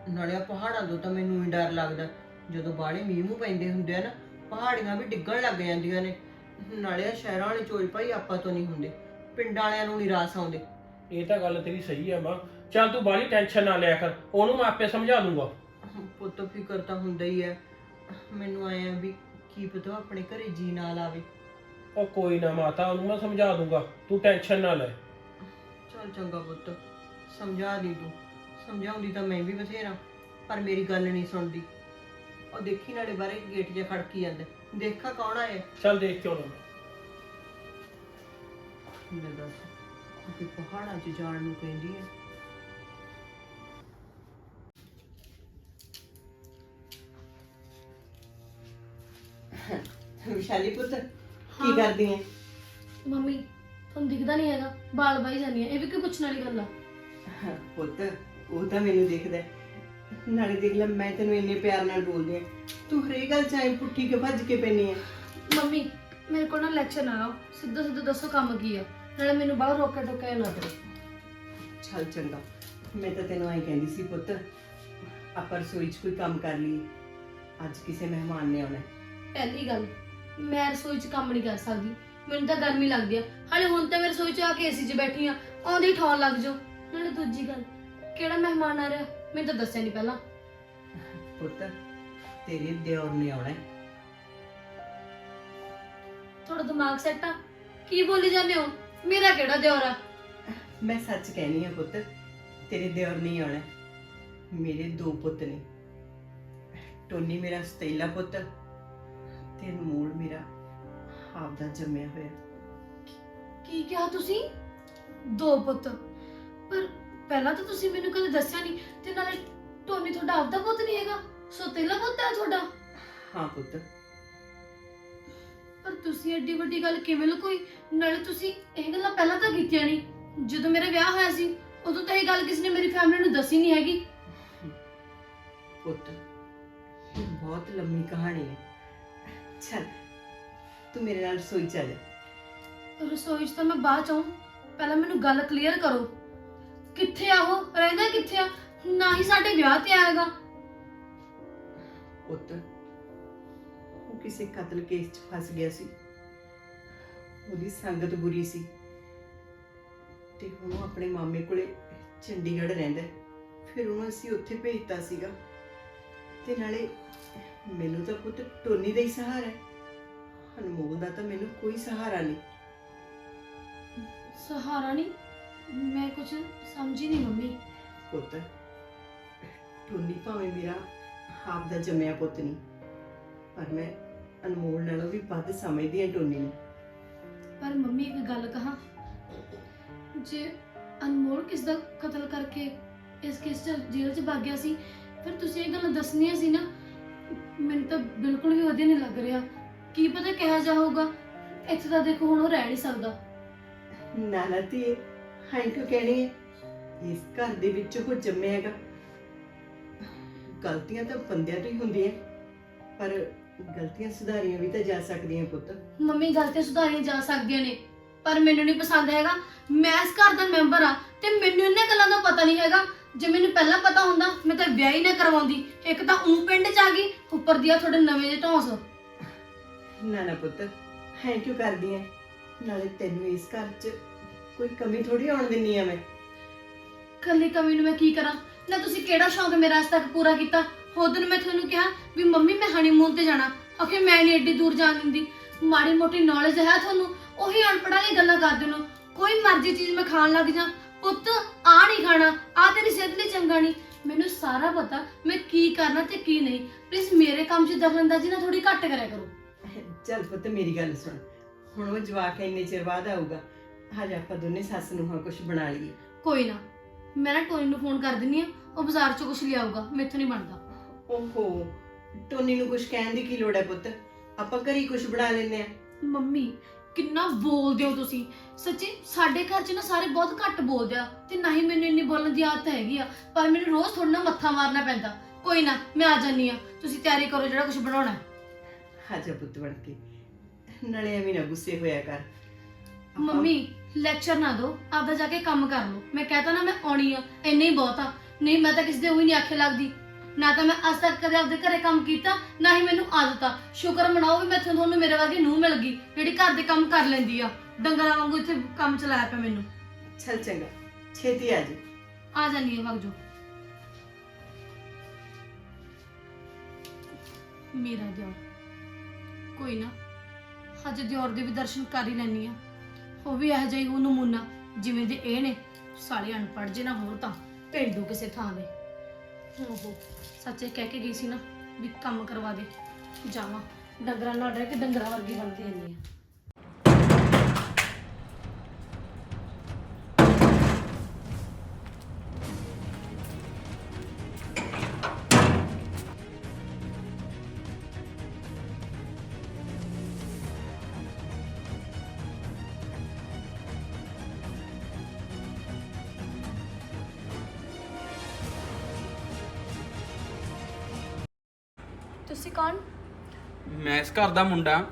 Speaker 2: ਨਾਲੇ ਆ ਪਹਾੜਾਂ ਤੋਂ ਤਾਂ ਮੈਨੂੰ ਹੀ ਡਰ ਲੱਗਦਾ। ਜਦੋਂ ਬਾਹਲੇ ਮੀਂਹ ਮੂੰਹ ਪੈਂਦੇ ਹੁੰਦੇ ਆ ਨਾ ਪਹਾੜੀਆਂ ਵੀ ਡਿੱਗਣ ਲੱਗ ਜਾਂਦੀਆਂ ਨੇ। ਨਾਲੇ ਆ ਸ਼ਹਿਰਾਂ ਵਾਲੇ ਚੋਜ ਭਾਈ ਆਪਾਂ ਤੋਂ ਨਹੀਂ ਹੁੰਦੇ ਪਿੰਡਾਂ ਵਾਲਿਆਂ ਨੂੰ ਨਹੀਂ ਰਾਸ ਆਉਂਦੇ।
Speaker 4: ਇਹ ਤਾਂ ਗੱਲ ਤੇਰੀ ਸਹੀ ਹੈ ਮਾਂ। ਚੱਲ ਤੂੰ ਬਾਹਲੀ ਟੈਨਸ਼ਨ ਨਾ ਲਿਆ ਕਰ ਉਹਨੂੰ ਮੈਂ ਆਪੇ ਸਮਝਾ ਦੂੰਗਾ।
Speaker 2: ਪੁੱਤ ਫਿਕਰ ਤਾਂ ਹੁੰਦਾ ਹੀ ਹੈ ਮੈਨੂੰ ਆਇਆ ਵੀ ਕੀ ਪਤਾ ਉਹ ਆਪਣੇ ਘਰੇ ਜੀ ਨਾ ਲਾਵੇ।
Speaker 4: ਉਹ ਕੋਈ ਨਾ ਮਾਤਾ ਉਹਨੂੰ ਮੈਂ ਸਮਝਾ ਦੂੰਗਾ। ਤੂੰ ਟੈਨਸ਼ਨ ਨਾ ਲੈ।
Speaker 2: ਚੱਲ ਚੰਗਾ ਪੁੱਤ ਸਮਝਾ ਦੀ ਤੂੰ। ਸਮਝਾਉਂਦੀ ਤਾਂ ਮੈਂ ਵੀ ਬਥੇਰਾ ਪਰ ਮੇਰੀ ਗੱਲ ਨਹੀਂ ਸੁਣਦੀ। ਉਹ ਦੇਖੀ ਨਾਲੇ ਬਾਰੇ ਗੇਟ 'ਚ ਖੜਕੀ ਜਾਂਦਾ। ਦੇਖਾ ਕੌਣ ਆਇਆ।
Speaker 4: ਚੱਲ ਦੇਖ ਕੇ ਆਉਣਾ। ਮੈਂ।
Speaker 2: ਮੈਂ ਦੱਸ ਕਿ ਪਹਾੜਾਂ 'ਚ ਜਾਣ ਨੂੰ ਕਹਿੰਦੀ ਹੈ ਵਿਸ਼ਾਲੀ ਪੁੱਤ ਕੀ ਕਰਦੀ ਹੈ
Speaker 3: ਮੰਮੀ ਤੁਹਾਨੂੰ ਦਿਖਦਾ ਨਹੀਂ ਹੈਗਾ ਬਾਲ ਬਾਈ ਜਾਂਦੀ ਹੈ ਇਹ ਵੀ ਕੋਈ ਪੁੱਛਣ ਵਾਲੀ ਗੱਲ ਆ।
Speaker 2: ਪੁੱਤ ਉਹ ਤਾਂ ਮੈਨੂੰ ਦਿਖਦਾ ਹੈ। ਨਾਲੇ ਦੇਖ ਲੈ ਮੈਂ ਤੈਨੂੰ ਇੰਨੇ ਪਿਆਰ ਨਾਲ ਬੋਲਦੀ ਹਾਂ। ਤੂੰ ਹਰੇਕ ਗੱਲ ਚਾਹੇ ਪੁੱਠੀ ਕੇ ਭੱਜ ਕੇ ਪੈਣੀ ਹੈ?
Speaker 3: ਮੰਮੀ ਮੇਰੇ ਕੋਲ ਨਾ ਲੈਕਚਰ ਨਾ ਆਓ। ਸਿੱਧਾ ਸਿੱਧਾ ਦੱਸੋ ਕੰਮ ਕੀ ਆ। ਨਾਲੇ ਮੈਨੂੰ ਬਾਹਰ ਰੋਕਿਆ ਟੋਕਿਆ ਨਾ ਕਰੋ।
Speaker 2: ਚੱਲ ਚੰਗਾ। ਮੈਂ ਤਾਂ ਤੈਨੂੰ ਆਈ ਕਹਿੰਦੀ ਸੀ ਪੁੱਤ ਆਪਾਂ ਰਸੋਈ 'ਚ ਕੋਈ ਕੰਮ ਕਰ ਲਈਏ। ਅੱਜ ਕਿਸੇ ਮਹਿਮਾਨ ਨੇ ਆਉਣਾ ਹੈ।
Speaker 3: ਪਹਿਲੀ ਗੱਲ ਮੈਂ ਰਸੋਈ 'ਚ ਕੰਮ ਨਹੀਂ ਕਰ ਸਕਦੀ। ਮੈਨੂੰ ਤਾਂ ਗਰਮੀ ਲੱਗਦੀ ਆ। ਹਾਲੇ ਹੁਣ ਤਾਂ ਮੈਂ ਰਸੋਈ 'ਚ ਆ ਕੇ ਏਸੀ 'ਚ ਬੈਠੀ ਆ। ਆਉਂਦੀ ਠੌਰ ਲੱਗ ਜਾਓ। ਨਾਲੇ ਦੂਜੀ ਗੱਲ ਕਿਹੜਾ ਮਹਿਮਾਨ ਆ ਰਿਹਾ? ਮੈਨੂੰ ਤਾਂ ਦੱਸਿਆ ਨਹੀਂ ਪਹਿਲਾਂ।
Speaker 2: ਪੁੱਤ ਤੇਰੇ ਦਿਓਰ ਨੇ ਆਉਣਾ ਹੈ।
Speaker 3: ਤੁਹਾਡਾ ਦਿਮਾਗ ਸੈੱਟ ਆ? ਕੀ ਬੋਲੀ ਜਾਂਦੇ ਹੋ? ਮੇਰਾ ਕਿਹੜਾ ਦਿਓਰ ਆ?
Speaker 2: ਮੈਂ ਸੱਚ ਕਹਿਣੀ ਆ ਪੁੱਤ ਤੇਰੇ ਦਿਓਰ ਨਹੀਂ ਆਉਣਾ ਹੈ। ਮੇਰੇ ਦੋ ਪੁੱਤ ਨੇ। ਟੋਨੀ ਮੇਰਾ ਸਤੇਲਾ ਪੁੱਤ ਤੇ ਅਨਮੋਲ ਮੇਰਾ ਆਪ ਦਾ ਜੰਮਿਆ ਹੋਇਆ।
Speaker 3: ਕੀ ਕਿਹਾ ਤੁਸੀਂ? ਦੋ ਪੁੱਤ। ਪਰ ਪਹਿਲਾਂ ਤਾਂ ਤੁਸੀਂ ਮੈਨੂੰ ਕਦੇ ਦੱਸਿਆ ਨਹੀਂ ਤੇ ਨਾਲੇ ਟੋਨੀ ਤੁਹਾਡਾ ਆਪਦਾ ਪੁੱਤ ਨਹੀਂ ਹੈਗਾ ਸੋਤੇਲਾ ਪੁੱਤ ਹੈ ਤੁਹਾਡਾ।
Speaker 2: ਹਾਂ ਪੁੱਤ।
Speaker 3: ਪਰ ਤੁਸੀਂ ਐਡੀ ਵੱਡੀ ਗੱਲ ਕਿਵੇਂ ਲੁਕੋਈ? ਨਾਲੇ ਤੁਸੀਂ ਇਹ ਗੱਲਾਂ ਪਹਿਲਾਂ ਤਾਂ ਕੀਤੀਆਂ ਨਹੀਂ। ਜਦੋਂ ਮੇਰਾ ਵਿਆਹ ਹੋਇਆ ਸੀ ਉਦੋਂ ਤਾਂ ਇਹ ਗੱਲ ਕਿਸੇ ਨੇ ਮੇਰੀ ਫੈਮਿਲੀ ਨੂੰ ਦੱਸੀ ਨਹੀਂ ਹੈਗੀ।
Speaker 2: ਪੁੱਤ ਇਹ ਬਹੁਤ ਲੰਮੀ ਕਹਾਣੀ ਹੈ। ਚੱਲ ਤੂੰ ਮੇਰੇ ਨਾਲ ਰਸੋਈ ਚ ਆ ਜਾ।
Speaker 3: ਰਸੋਈ 'ਚ ਤਾਂ ਮੈਂ ਬਾਅਦ ਚ ਆਊਂ। ਪਹਿਲਾਂ ਮੈਨੂੰ ਗੱਲ ਕਲੀਅਰ ਕਰੋ। ਕਿੱਥੇ ਆ ਉਹ? ਰਹਿੰਦਾ ਕਿੱਥੇ ਆ? ਨਾ ਹੀ ਸਾਡੇ ਵਿਆਹ ਤੇ ਆਏਗਾ।
Speaker 2: ਪੁੱਤ ਉਹ ਕਿਸੇ ਕਤਲ ਕੇਸ 'ਚ ਫਸ ਗਿਆ ਸੀ। ਉਹਦੀ ਸੰਗਤ ਬੁਰੀ ਸੀ। ਤੇ ਹੁਣ ਉਹ ਆਪਣੇ ਮਾਮੇ ਕੋਲੇ ਚੰਡੀਗੜ੍ਹ ਰਹਿੰਦਾ ਹੈ। ਫਿਰ ਉਹਨੂੰ ਅਸੀਂ ਉੱਥੇ ਭੇਜਤਾ ਸੀਗਾ। ਤੇ ਨਾਲੇ ਮੈਨੂੰ ਤਾਂ ਪੁੱਤ ਟੋਨੀ ਦਾ ਹੀ ਸਹਾਰਾ ਹੈ। ਅਨਮੋਲ ਦਾ ਤਾਂ ਮੈਨੂੰ ਕੋਈ ਸਹਾਰਾ ਨਹੀਂ।
Speaker 3: ਸਹਾਰਾ ਨਹੀਂ? ਮੈਂ ਕੁਝ ਸਮਝੀ ਨਹੀਂ ਮੰਮੀ।
Speaker 2: ਪੁੱਤ ਟੋਨੀ ਭਾਵੇਂ ਮੇਰਾ ਆਪ ਦਾ ਜੰਮਿਆ ਪੁੱਤ ਨਹੀਂ ਪਰ ਮੈਂ ਅਨਮੋਲ ਨਾਲੋਂ ਵੀ ਵੱਧ ਸਮਝਦੀ ਹਾਂ ਟੋਨੀ ਨੂੰ।
Speaker 3: ਪਰ ਮੰਮੀ ਇੱਕ ਗੱਲ ਕਹਾਂ ਜੇ ਅਨਮੋਲ ਕਿਸ ਦਾ ਕਤਲ ਕਰਕੇ ਇਸ ਕੇਸ 'ਚ ਜੇਲ੍ਹ 'ਚ ਭੱਗ ਗਿਆ ਸੀ ਫਿਰ ਤੁਸੀਂ ਇਹ ਗੱਲ ਦੱਸਣੀਆਂ ਸੀ ਨਾ ਮੈਨੂੰ ਤਾਂ ਬਿਲਕੁਲ ਵੀ ਵਧੀਆ ਨਹੀਂ ਲੱਗ ਰਿਹਾ। ਕੀ ਪਤਾ ਕਿਹਾ ਜਾ ਹੋਊਗਾ ਇੱਥੇ ਤਾਂ ਦੇਖੋ ਹੁਣ ਉਹ ਰਹਿ ਨਹੀਂ ਸਕਦਾ।
Speaker 2: ਨਾ ਨਾ ਧੀਏ ਹਾਂ ਕਿਉਂ ਕਹਿਣੀ ਹੈ। ਇਸ ਘਰ ਦੇ ਵਿੱਚ ਉਹ ਜੰਮਿਆ ਹੈਗਾ। ਗਲਤੀਆਂ ਤਾਂ ਬੰਦਿਆਂ ਤੋਂ ਹੀ ਹੁੰਦੀਆਂ। ਪਰ ਗਲਤੀਆਂ ਸੁਧਾਰੀਆਂ ਵੀ ਤਾਂ ਜਾ ਸਕਦੀਆਂ ਪੁੱਤ।
Speaker 3: ਮੰਮੀ ਗਲਤੀਆਂ ਸੁਧਾਰੀਆਂ ਜਾ ਸਕਦੀਆਂ ਨੇ। ਪਰ ਮੈਨੂੰ ਨਹੀਂ ਪਸੰਦ ਹੈਗਾ। ਮੈਂ ਇਸ ਘਰ ਦਾ ਮੈਂਬਰ ਆ ਤੇ ਮੈਨੂੰ ਇਹਨਾਂ ਗੱਲਾਂ ਦਾ ਪਤਾ ਨਹੀਂ ਹੈਗਾ। ਜੇ ਮੈਨੂੰ ਪਹਿਲਾਂ ਪਤਾ ਹੁੰਦਾ ਮੈਂ ਤਾਂ ਵਿਆਹ ਹੀ ਨਾ ਕਰਵਾਉਂਦੀ। ਇੱਕ ਤਾਂ ਉਂ ਪਿੰਡ ਚ ਆ ਗਈ ਉੱਪਰ ਦੀ ਆ ਤੁਹਾਡੇ ਨਵੇਂ ਜਿਹੇ ਢੌਂਸ
Speaker 2: ਨਾ ਨਾ ਪੁੱਤ ਹੈ ਕਿਉਂ ਕਰਦੀ ਹੈ ਨਾਲੇ ਤੈਨੂੰ ਇਸ ਘਰ 'ਚ ਕੋਈ ਕਮੀ ਥੋੜੀ ਆਉਣ ਦਿੰਨੀ ਆ ਮੈਂ।
Speaker 3: ਕੱਲੀ ਕਮੀ ਨੂੰ ਮੈਂ ਕੀ ਕਰਾਂ? ਨਾ ਤੁਸੀਂ ਕਿਹੜਾ ਸ਼ੌਂਕ ਮੇਰਾ ਅੱਜ ਤੱਕ ਪੂਰਾ ਕੀਤਾ? ਉਦੋਂ ਮੈਂ ਤੁਹਾਨੂੰ ਕਿਹਾ ਵੀ ਮੰਮੀ ਮੈਂ ਹਨੀਮੂਨ ਤੇ ਜਾਣਾ। ਆਖੇ ਮੈਂ ਨਹੀਂ ਏਡੀ ਦੂਰ ਜਾਣ ਦਿੰਦੀ। ਮਾੜੀ ਮੋਟੀ ਨੌਲੇਜ ਹੈ ਤੁਹਾਨੂੰ ਉਹੀ ਅਨਪੜ੍ਹਾਂ ਦੀ ਗੱਲਾਂ ਕਰਦੇ ਨੂੰ। ਕੋਈ ਮਰਜ਼ੀ ਚੀਜ਼ ਮੈਂ ਖਾਣ ਲੱਗ ਜਾ। ਪੁੱਤ ਆ ਨਹੀਂ ਖਾਣਾ ਆ ਤੇਰੀ ਸਿਹਤ ਲਈ ਚੰਗਾ ਨਹੀਂ ਮੈਨੂੰ ਸਾਰਾ ਪਤਾ ਮੈਂ ਕੀ ਕਰਨਾ ਤੇ ਕੀ ਨਹੀਂ। ਪਲੀਜ਼ ਮੇਰੇ ਕੰਮ 'ਚ ਦਖਲਅੰਦਾਜ਼ੀ ਨਾ ਥੋੜੀ ਘੱਟ ਕਰਿਆ ਕਰੋ।
Speaker 2: ਚੱਲ ਪੁੱਤ ਮੇਰੀ ਗੱਲ ਸੁਣ। ਹੁਣ ਉਹ ਜਵਾਕ ਇੰਨੇ ਚਿਰ ਬਾਅਦ ਆਊਗਾ। ਹਜੇ ਆਪਾਂ ਦੋਨੇ ਸੱਸ ਨੂੰ ਹਾਂ ਕੁਝ ਬਣਾ ਲਈਏ।
Speaker 3: ਕੋਈ ਨਾ ਮੈਂ ਨਾ ਟੋਨੀ ਨੂੰ ਫੋਨ ਕਰ ਦਿੰਨੀ ਆ ਉਹ ਬਾਜ਼ਾਰ 'ਚੋਂ ਕੁਝ ਲਿਆਊਗਾ ਮੈਥੋਂ ਨਹੀਂ ਬਣਦਾ।
Speaker 2: ਓਹੋ ਟੋਨੀ ਨੂੰ ਕੁਝ ਕਹਿਣ ਦੀ ਕੀ ਲੋੜ ਹੈ ਪੁੱਤ? ਆਪਾਂ ਘਰੇ ਕੁਝ ਬਣਾ ਲੈਨੇ ਆ
Speaker 3: ਮੰਮੀ ਕਿੰਨਾ ਬੋਲਦੇ ਹੋ ਤੁਸੀਂ? ਸੱਚੀ ਸਾਡੇ ਘਰ 'ਚ ਨਾ ਸਾਰੇ ਬਹੁਤ ਘੱਟ ਬੋਲਦੇ ਆ ਤੇ ਨਾ ਹੀ ਮੈਨੂੰ ਇੰਨੀ ਬੋਲਣ ਦੀ ਆਦਤ ਹੈਗੀ ਆ ਪਰ ਮੈਨੂੰ ਰੋਜ਼ ਥੋੜਾ ਨਾ ਮੱਥਾ ਮਾਰਨਾ ਪੈਂਦਾ। ਕੋਈ ਨਾ ਮੈਂ ਆ ਜਾਨੀ ਆ ਤੁਸੀਂ ਤਿਆਰੀ ਕਰੋ ਜਿਹੜਾ ਕੁਝ ਬਣਾਉਣਾ ਹੈ।
Speaker 2: ਹਾਜਾ ਪੁੱਤ ਬਣ ਕੇ ਨਾਲੇ ਐਵੇਂ ਨਾ ਗੁੱਸੇ ਹੋਇਆ ਕਰ। ਆਪਾਂ-
Speaker 3: ਮੰਮੀ ਲੈਕਚਰ ਨਾ ਦਿਓ ਆਪਦਾ ਜਾ ਕੇ ਕੰਮ ਕਰ ਲਓ। ਮੈਂ ਕਹਤਾ ਨਾ ਮੈਂ ਆਉਣੀ ਆ ਇੰਨੇ ਹੀ ਬਹੁਤ ਆ। ਨਹੀਂ ਮੈਂ ਤਾਂ ਕਿਸੇ ਦੇ ਉਹੀ ਨਹੀਂ ਆਖੇ ਲੱਗਦੀ। ਨਾ ਤਾਂ ਮੈਂ ਅੱਜ ਤੱਕ ਕਦੇ ਆਪਦੇ ਘਰੇ ਕੰਮ ਕੀਤਾ ਨਾ ਹੀ ਮੈਨੂੰ ਆਦਤ ਆ। ਸ਼ੁਕਰ ਮਨਾਓ ਵੀ ਮੈਂ ਤੁਹਾਨੂੰ ਮੇਰੇ ਵਰਗੀ ਨੂੰਹ ਮਿਲ ਗਈ ਜਿਹੜੀ ਘਰ ਦੇ ਕੰਮ ਕਰ ਲੈਂਦੀ ਆ। ਡੰਗਰਾਂ ਵਾਂਗੂ ਇੱਥੇ ਕੰਮ ਚਲਾਇਆ ਪਿਆ ਮੈਨੂੰ।
Speaker 2: ਚੱਲ ਚੰਗਾ ਛੇਤੀ ਆ ਜਾ
Speaker 3: ਆ ਜਾਨੀ ਹੈ ਵਗ ਜੋ ਮੇਰਾ ਦਿਓਰ। ਕੋਈ ਨਾ ਹਜੇ ਦਿਓਰ ਦੇ ਵੀ ਦਰਸ਼ਨ ਕਰ ਹੀ ਲੈਣੀ ਆ। ਉਹ ਵੀ ਇਹੋ ਜਿਹਾ ਹੀ ਉਹ ਨਮੂਨਾ ਜਿਵੇਂ ਦੇ ਇਹ ਨੇ ਸਾਲੇ ਅਨਪੜ੍ਹ ਜੇ ਨਾ ਹੋਰ ਤਾਂ ਭੇਡੂ ਕਿਸੇ ਥਾਂ ਦੇ। ਓਹੋ, ਸੱਚੇ ਕਹਿ ਕੇ ਗਈ ਸੀ ਨਾ ਵੀ ਕੰਮ ਕਰਵਾ ਦੇ। ਜਾਵਾਂ। ਡੰਗਰਾਂ ਨਾਲ ਰਹਿ ਕੇ ਡੰਗਰਾਂ ਵਰਗੀ ਬਣਦੀ ਰਹਿੰਦੀ ਆ। ਤੁਸੀਂ ਕੌਣ?
Speaker 5: ਮੈਂ ਇਸ ਘਰ ਦਾ ਮੁੰਡਾ।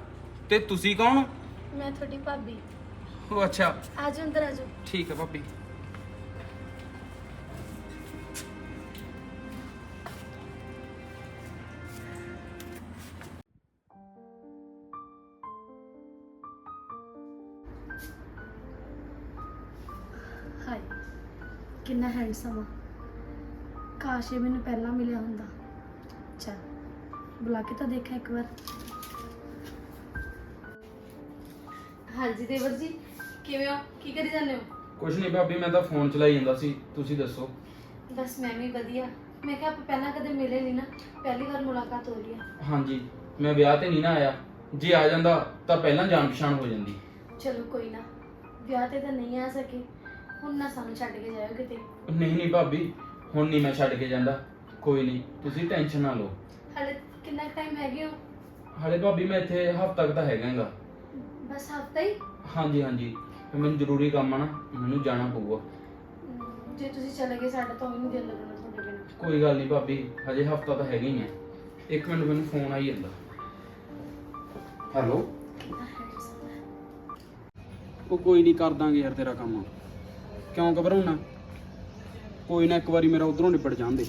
Speaker 5: ਤੇ ਤੁਸੀਂ ਕੌਣ?
Speaker 3: ਮੈਂ ਤੁਹਾਡੀ ਭਾਬੀ।
Speaker 5: ਉਹ ਅੱਛਾ।
Speaker 3: ਆਜੋ ਅੰਦਰ ਆਜੋ।
Speaker 5: ਠੀਕ ਹੈ ਭਾਬੀ।
Speaker 3: ਕਿੰਨਾ ਹੈਂਡਸਮ ਆ। ਕਾਸ਼ ਇਹ ਮੈਨੂੰ ਪਹਿਲਾਂ ਮਿਲਿਆ ਹੁੰਦਾ। ਚਲ। ਬੁਲਾ ਕੇ ਤਾਂ ਦੇਖਾਂ ਇੱਕ ਵਾਰ। ਹਾਂਜੀ ਦੇਵਰ ਜੀ ਕਿਵੇਂ ਹੋ? ਕੀ ਕਰੀ ਜਾਂਦੇ ਹੋ?
Speaker 5: ਕੁਛ ਨਹੀਂ ਭਾਬੀ ਮੈਂ ਤਾਂ ਫੋਨ ਚਲਾਈ ਜਾਂਦਾ ਸੀ। ਤੁਸੀਂ ਦੱਸੋ।
Speaker 3: ਬਸ ਮੈਂ ਵੀ ਵਧੀਆ। ਮੈਂ ਕਿਹਾ ਆਪਾਂ ਪਹਿਲਾਂ ਕਦੇ ਮਿਲੇ ਨਹੀਂ ਨਾ ਪਹਿਲੀ ਵਾਰ ਮੁਲਾਕਾਤ ਹੋ ਰਹੀ ਹੈ।
Speaker 5: ਹਾਂਜੀ ਮੈਂ ਵਿਆਹ ਤੇ ਨਹੀਂ ਨਾ ਆਇਆ। ਜੇ ਆ ਜਾਂਦਾ ਤਾਂ ਪਹਿਲਾਂ ਜਾਣ ਪਛਾਣ ਹੋ ਜਾਂਦੀ।
Speaker 3: ਚਲੋ ਕੋਈ ਨਾ ਵਿਆਹ ਤੇ ਤਾਂ ਨਹੀਂ ਆ ਸਕੇ। ਹੁਣ ਨਾ ਸਾਨੂੰ ਛੱਡ ਕੇ ਜਾਇਓ ਕਿਤੇ।
Speaker 5: ਨਹੀਂ ਨਹੀਂ ਭਾਬੀ ਹੁਣ ਨਹੀਂ ਮੈਂ ਛੱਡ ਕੇ ਜਾਂਦਾ। ਕੋਈ ਨਹੀਂ ਤੁਸੀਂ ਟੈਨਸ਼ਨ ਨਾ ਲਓ।
Speaker 3: ਹਲੇ ਕਿੰਨਾ ਟਾਈਮ ਹੈਗੇ ਹੋ?
Speaker 5: ਹਲੇ ਭਾਬੀ ਮੈਂ ਇੱਥੇ ਹਫ਼ਤਾ ਤੱਕ ਤਾਂ ਹੈਗਾਗਾ
Speaker 3: ਬਸ ਹਫਤਾ ਹੀ?
Speaker 5: ਹਾਂਜੀ ਹਾਂਜੀ। ਫਿਰ ਮੈਨੂੰ ਜ਼ਰੂਰੀ ਕੰਮ ਆ ਨਾ ਮੈਨੂੰ ਜਾਣਾ ਪਊਗਾ।
Speaker 3: ਜੇ ਤੁਸੀਂ ਚਲੇ ਗਏ ਸਾਡਾ ਤਾਂ ਵੀ ਨਹੀਂ ਦਿਲ ਲੱਗਣਾ ਤੁਹਾਡੇ ਬਿਨਾਂ।
Speaker 5: ਕੋਈ ਗੱਲ ਨਹੀਂ ਭਾਬੀ ਹਜੇ ਹਫ਼ਤਾ ਤਾਂ ਹੈਗਾ ਹੀ ਹੈ ਇੱਕ ਮਿੰਟ ਮੈਨੂੰ ਫੋਨ ਆਈ ਜਾਂਦਾ। ਹੈਲੋ? ਉਹ ਕੋਈ ਨਹੀਂ ਕਰ ਦਾਂਗੇ ਯਾਰ ਤੇਰਾ ਕੰਮ। ਕਿਉਂ ਘਬਰਾਉਣਾ? ਕੋਈ ਨਾ ਇੱਕ ਵਾਰੀ ਮੇਰਾ ਉਧਰੋਂ ਨਿਬੜ ਜਾਂਦੇ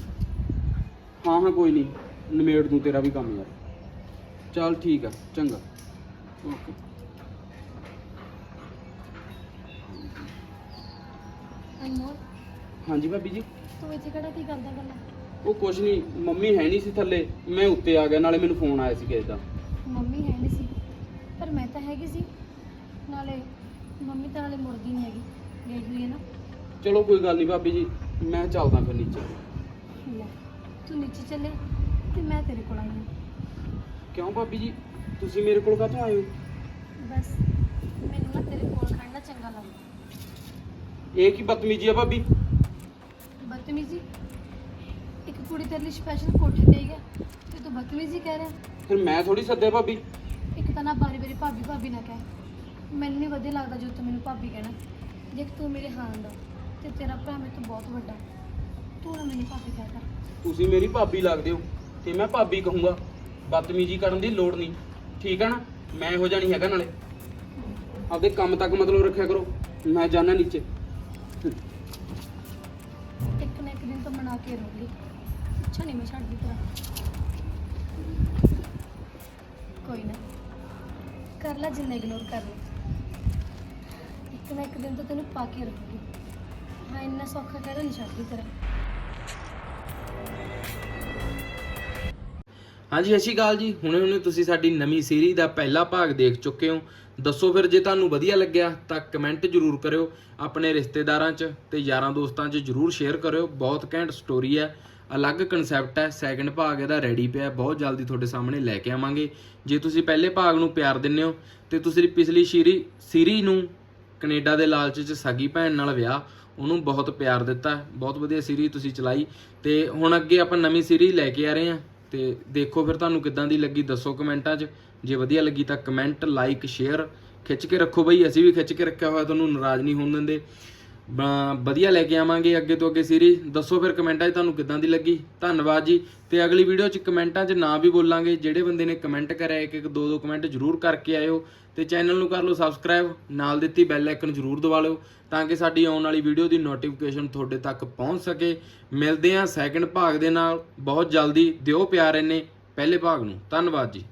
Speaker 5: ਹਾਂ ਹਾਂ ਕੋਈ ਨਹੀਂ ਨਿਮੇੜ ਦੂੰ ਤੇਰਾ ਵੀ ਕੰਮ ਯਾਰ। ਚੱਲ ਠੀਕ ਆ ਚੰਗਾ। ਓਕੇ।
Speaker 3: ਅਨਮੋਲ
Speaker 5: ਹਾਂਜੀ ਭਾਬੀ ਜੀ?
Speaker 3: ਤੂੰ ਇੱਥੇ ਕਿਹੜਾ ਕੀ ਕਰਦਾ ਗੱਲਾਂ
Speaker 5: ਉਹ ਕੁਛ ਨਹੀਂ ਮੰਮੀ ਹੈ ਨਹੀਂ ਸੀ ਥੱਲੇ। ਮੈਂ ਉੱਤੇ ਆ ਗਿਆ ਨਾਲੇ ਮੈਨੂੰ ਫੋਨ ਆਇਆ ਸੀ ਕਿਸੇ ਦਾ।
Speaker 3: ਮੰਮੀ ਹੈ ਨਹੀਂ ਸੀ ਪਰ ਮੈਂ ਤਾਂ ਹੈਗੀ ਸੀ। ਨਾਲੇ ਮੰਮੀ ਤਾਂ ਨਾਲੇ ਮੁਰਦੀ ਨਹੀਂ ਹੈਗੀ ਦੇਖ ਲਈ ਨਾ।
Speaker 5: ਚਲੋ ਕੋਈ ਗੱਲ ਨਹੀਂ ਭਾਬੀ ਜੀ ਮੈਂ ਚੱਲਦਾ ਫਿਰ ਨੀਚੇ।
Speaker 3: ਲੈ ਤੂੰ ਨੀਚੇ ਚੱਲੇ। ਤੇ ਮੈਂ ਤੇਰੇ ਕੋਲ ਆਈ ਹਾਂ।
Speaker 5: ਕਿਉਂ ਭਾਬੀ ਜੀ? ਤੁਸੀਂ ਮੇਰੇ ਕੋਲ ਕਾਹਤੋਂ ਆਏ ਹੋ?
Speaker 3: ਬਸ ਮੈਨੂੰ ਨਾ ਤੇਰੇ ਕੋਲ ਖੜਨਾ ਚੰਗਾ ਲੱਗਦਾ।
Speaker 5: ਇਹ ਕੀ ਬਦਤਮੀਜੀ ਆ ਭਾਬੀ?
Speaker 3: ਬਦਤਮੀਜ਼ੀ? ਇੱਕ ਕੁੜੀ ਤੇਰੇ ਲਈ ਸਪੈਸ਼ਲ ਕੋਠੇ ਤੇ ਆਈ ਹੈ ਤੇ ਤੂੰ ਬਦਤਮੀਜ਼ੀ ਕਹਿ ਰਿਹਾ?
Speaker 5: ਫਿਰ ਮੈਂ ਥੋੜੀ ਸੱਦਿਆ ਭਾਬੀ।
Speaker 3: ਇੱਕ ਤਾਂ ਨਾ ਬਾਰੀ ਬਾਰੀ ਭਾਬੀ ਭਾਬੀ ਨਾ ਕਹਿ। ਮੈਨੂੰ ਨਹੀਂ ਵਧੀਆ ਲੱਗਦਾ ਜੋ ਤੂੰ ਮੈਨੂੰ ਭਾਬੀ ਕਹਿਣਾ। ਦੇਖ ਤੂੰ ਮੇਰੇ ਹਾਨ ਦਾ ਤੇ ਤੇਰਾ ਭਰਾ ਮੇਰੇ ਤੋਂ ਬਹੁਤ ਵੱਡਾ। ਤੂੰ ਨਾ ਮੈਨੂੰ ਭਾਬੀ ਕਹਿ ਕਰ।
Speaker 5: ਤੁਸੀਂ ਮੇਰੀ ਭਾਬੀ ਲੱਗਦੇ ਹੋ। ਤੇ ਮੈਂ ਭਾਬੀ ਕਹੂੰਗਾ, ਬਦਤਮੀਜੀ ਕਰਨ ਦੀ ਲੋੜ ਨਹੀਂ। ਠੀਕ ਆ ਨਾ? ਮੈਂ ਇਹੋ ਜਾਣੀ ਹੈਗਾ ਨਾਲੇ। ਆਪਦੇ ਕੰਮ ਤੱਕ ਮਤਲਬ ਰੱਖਿਆ ਕਰੋ। ਮੈਂ ਜਾਣਾ ਨੀਚੇ।
Speaker 3: ਇੱਕ ਨਾ ਇੱਕ ਦਿਨ ਤਾਂ ਮਨਾ ਕੇ ਰਹੂੰਗੀ। ਅੱਛਾ ਨਹੀਂ ਮੈਂ ਛੱਡਦੀ ਤੇਰਾ ਕੋਈ ਨਾ। ਕਰ ਲੈ ਜਿੰਨਾ ਇਗਨੋਰ ਕਰ ਲੈ ਇੱਕ ਨਾ ਇੱਕ ਦਿਨ ਤਾਂ ਤੈਨੂੰ ਪਾ ਕੇ ਰਹੂੰਗੀ। ਹਾਂ ਇੰਨਾ ਸੌਖਾ ਕਹਿ ਨਹੀਂ ਛੱਡਦੀ ਤੇਰਾ
Speaker 5: ਹਾਂਜੀ, ਸਤਿ ਸ਼੍ਰੀ ਅਕਾਲ ਜੀ। ਹੁਣੇ ਹੁਣੇ ਤੁਸੀਂ ਸਾਡੀ ਨਵੀਂ ਸੀਰੀਜ਼ ਦਾ ਪਹਿਲਾ ਭਾਗ ਦੇਖ ਚੁੱਕੇ ਹੋ। ਦੱਸੋ ਫਿਰ ਜੇ ਤੁਹਾਨੂੰ ਵਧੀਆ ਲੱਗਿਆ ਤਾਂ ਕਮੈਂਟ ਜ਼ਰੂਰ ਕਰਿਓ ਆਪਣੇ ਰਿਸ਼ਤੇਦਾਰਾਂ 'ਚ ਤੇ ਯਾਰਾਂ ਦੋਸਤਾਂ 'ਚ ਜ਼ਰੂਰ ਸ਼ੇਅਰ ਕਰਿਓ। ਬਹੁਤ ਘੈਂਟ ਸਟੋਰੀ ਹੈ। ਅਲੱਗ ਕਨਸੈਪਟ ਹੈ। ਸੈਕੰਡ ਭਾਗ ਇਹਦਾ ਰੈਡੀ ਪਿਆ ਬਹੁਤ ਜਲਦੀ ਤੁਹਾਡੇ ਸਾਹਮਣੇ ਲੈ ਕੇ ਆਵਾਂਗੇ। ਜੇ ਤੁਸੀਂ ਪਹਿਲੇ ਭਾਗ ਨੂੰ ਪਿਆਰ ਦਿੰਦੇ ਹੋ ਤੇ ਤੁਸੀਂ ਪਿਛਲੀ ਸ਼ੀਰੀ ਸੀਰੀ ਨੂੰ ਕੈਨੇਡਾ ਦੇ ਲਾਲਚ 'ਚ ਸਗੀ ਭੈਣ ਨਾਲ ਵਿਆਹ, ਉਹਨੂੰ ਬਹੁਤ ਪਿਆਰ ਦਿੱਤਾ। ਬਹੁਤ ਵਧੀਆ ਸੀਰੀ ਤੁਸੀਂ ਚਲਾਈ। ਤੇ ਹੁਣ ਅੱਗੇ ਆਪਾਂ ਨਵੀਂ ਸੀਰੀ ਲੈ ਕੇ ਆ ਰਹੇ ਹਾਂ। ਤੇ ਦੇਖੋ ਫਿਰ ਤੁਹਾਨੂੰ ਕਿੱਦਾਂ ਦੀ ਲੱਗੀ, ਦੱਸੋ ਕਮੈਂਟਾਂ 'ਚ। ਜੇ ਵਧੀਆ ਲੱਗੀ ਤਾਂ ਕਮੈਂਟ, ਲਾਈਕ, ਸ਼ੇਅਰ ਖਿੱਚ ਕੇ ਰੱਖੋ ਬਈ, ਅਸੀਂ ਵੀ ਖਿੱਚ ਕੇ ਰੱਖਿਆ ਹੋਇਆ, ਤੁਹਾਨੂੰ ਨਾਰਾਜ਼ ਨਹੀਂ ਹੋਣ ਦਿੰਦੇ। ਵਧੀਆ ਲੈ ਕੇ ਆਵਾਂਗੇ ਅੱਗੇ ਤੋਂ ਅੱਗੇ ਸੀਰੀਜ਼ ਦੱਸੋ ਫਿਰ ਕਮੈਂਟਾਂ 'ਚ ਤੁਹਾਨੂੰ ਕਿੱਦਾਂ ਦੀ ਲੱਗੀ? ਧੰਨਵਾਦ ਜੀ। ਤੇ ਅਗਲੀ ਵੀਡੀਓ 'ਚ ਕਮੈਂਟਾਂ 'ਚ ਨਾ ਵੀ ਬੋਲਾਂਗੇ। ਜਿਹੜੇ ਬੰਦੇ ਨੇ ਕਮੈਂਟ ਕਰਿਆ ਇੱਕ ਇੱਕ ਦੋ ਦੋ ਕਮੈਂਟ ਜ਼ਰੂਰ ਕਰਕੇ ਆਇਓ। ਤੇ ਚੈਨਲ ਨੂੰ ਕਰ ਲਓ ਸਬਸਕ੍ਰਾਈਬ ਨਾਲ ਦਿੱਤੀ ਬੈਲ ਆਈਕਨ ਜ਼ਰੂਰ ਦਬਾ ਲਿਓ, ਤਾਂ ਕਿ ਸਾਡੀ ਆਉਣ ਵਾਲੀ ਵੀਡੀਓ ਦੀ ਨੋਟੀਫਿਕੇਸ਼ਨ ਤੁਹਾਡੇ ਤੱਕ ਪਹੁੰਚ ਸਕੇ। ਮਿਲਦੇ ਹਾਂ ਸੈਕੰਡ ਭਾਗ ਦੇ ਨਾਲ। ਬਹੁਤ ਜਲਦੀ ਦਿਓ ਪਿਆਰ ਇਹਨੇ ਪਹਿਲੇ ਭਾਗ ਨੂੰ। ਧੰਨਵਾਦ ਜੀ।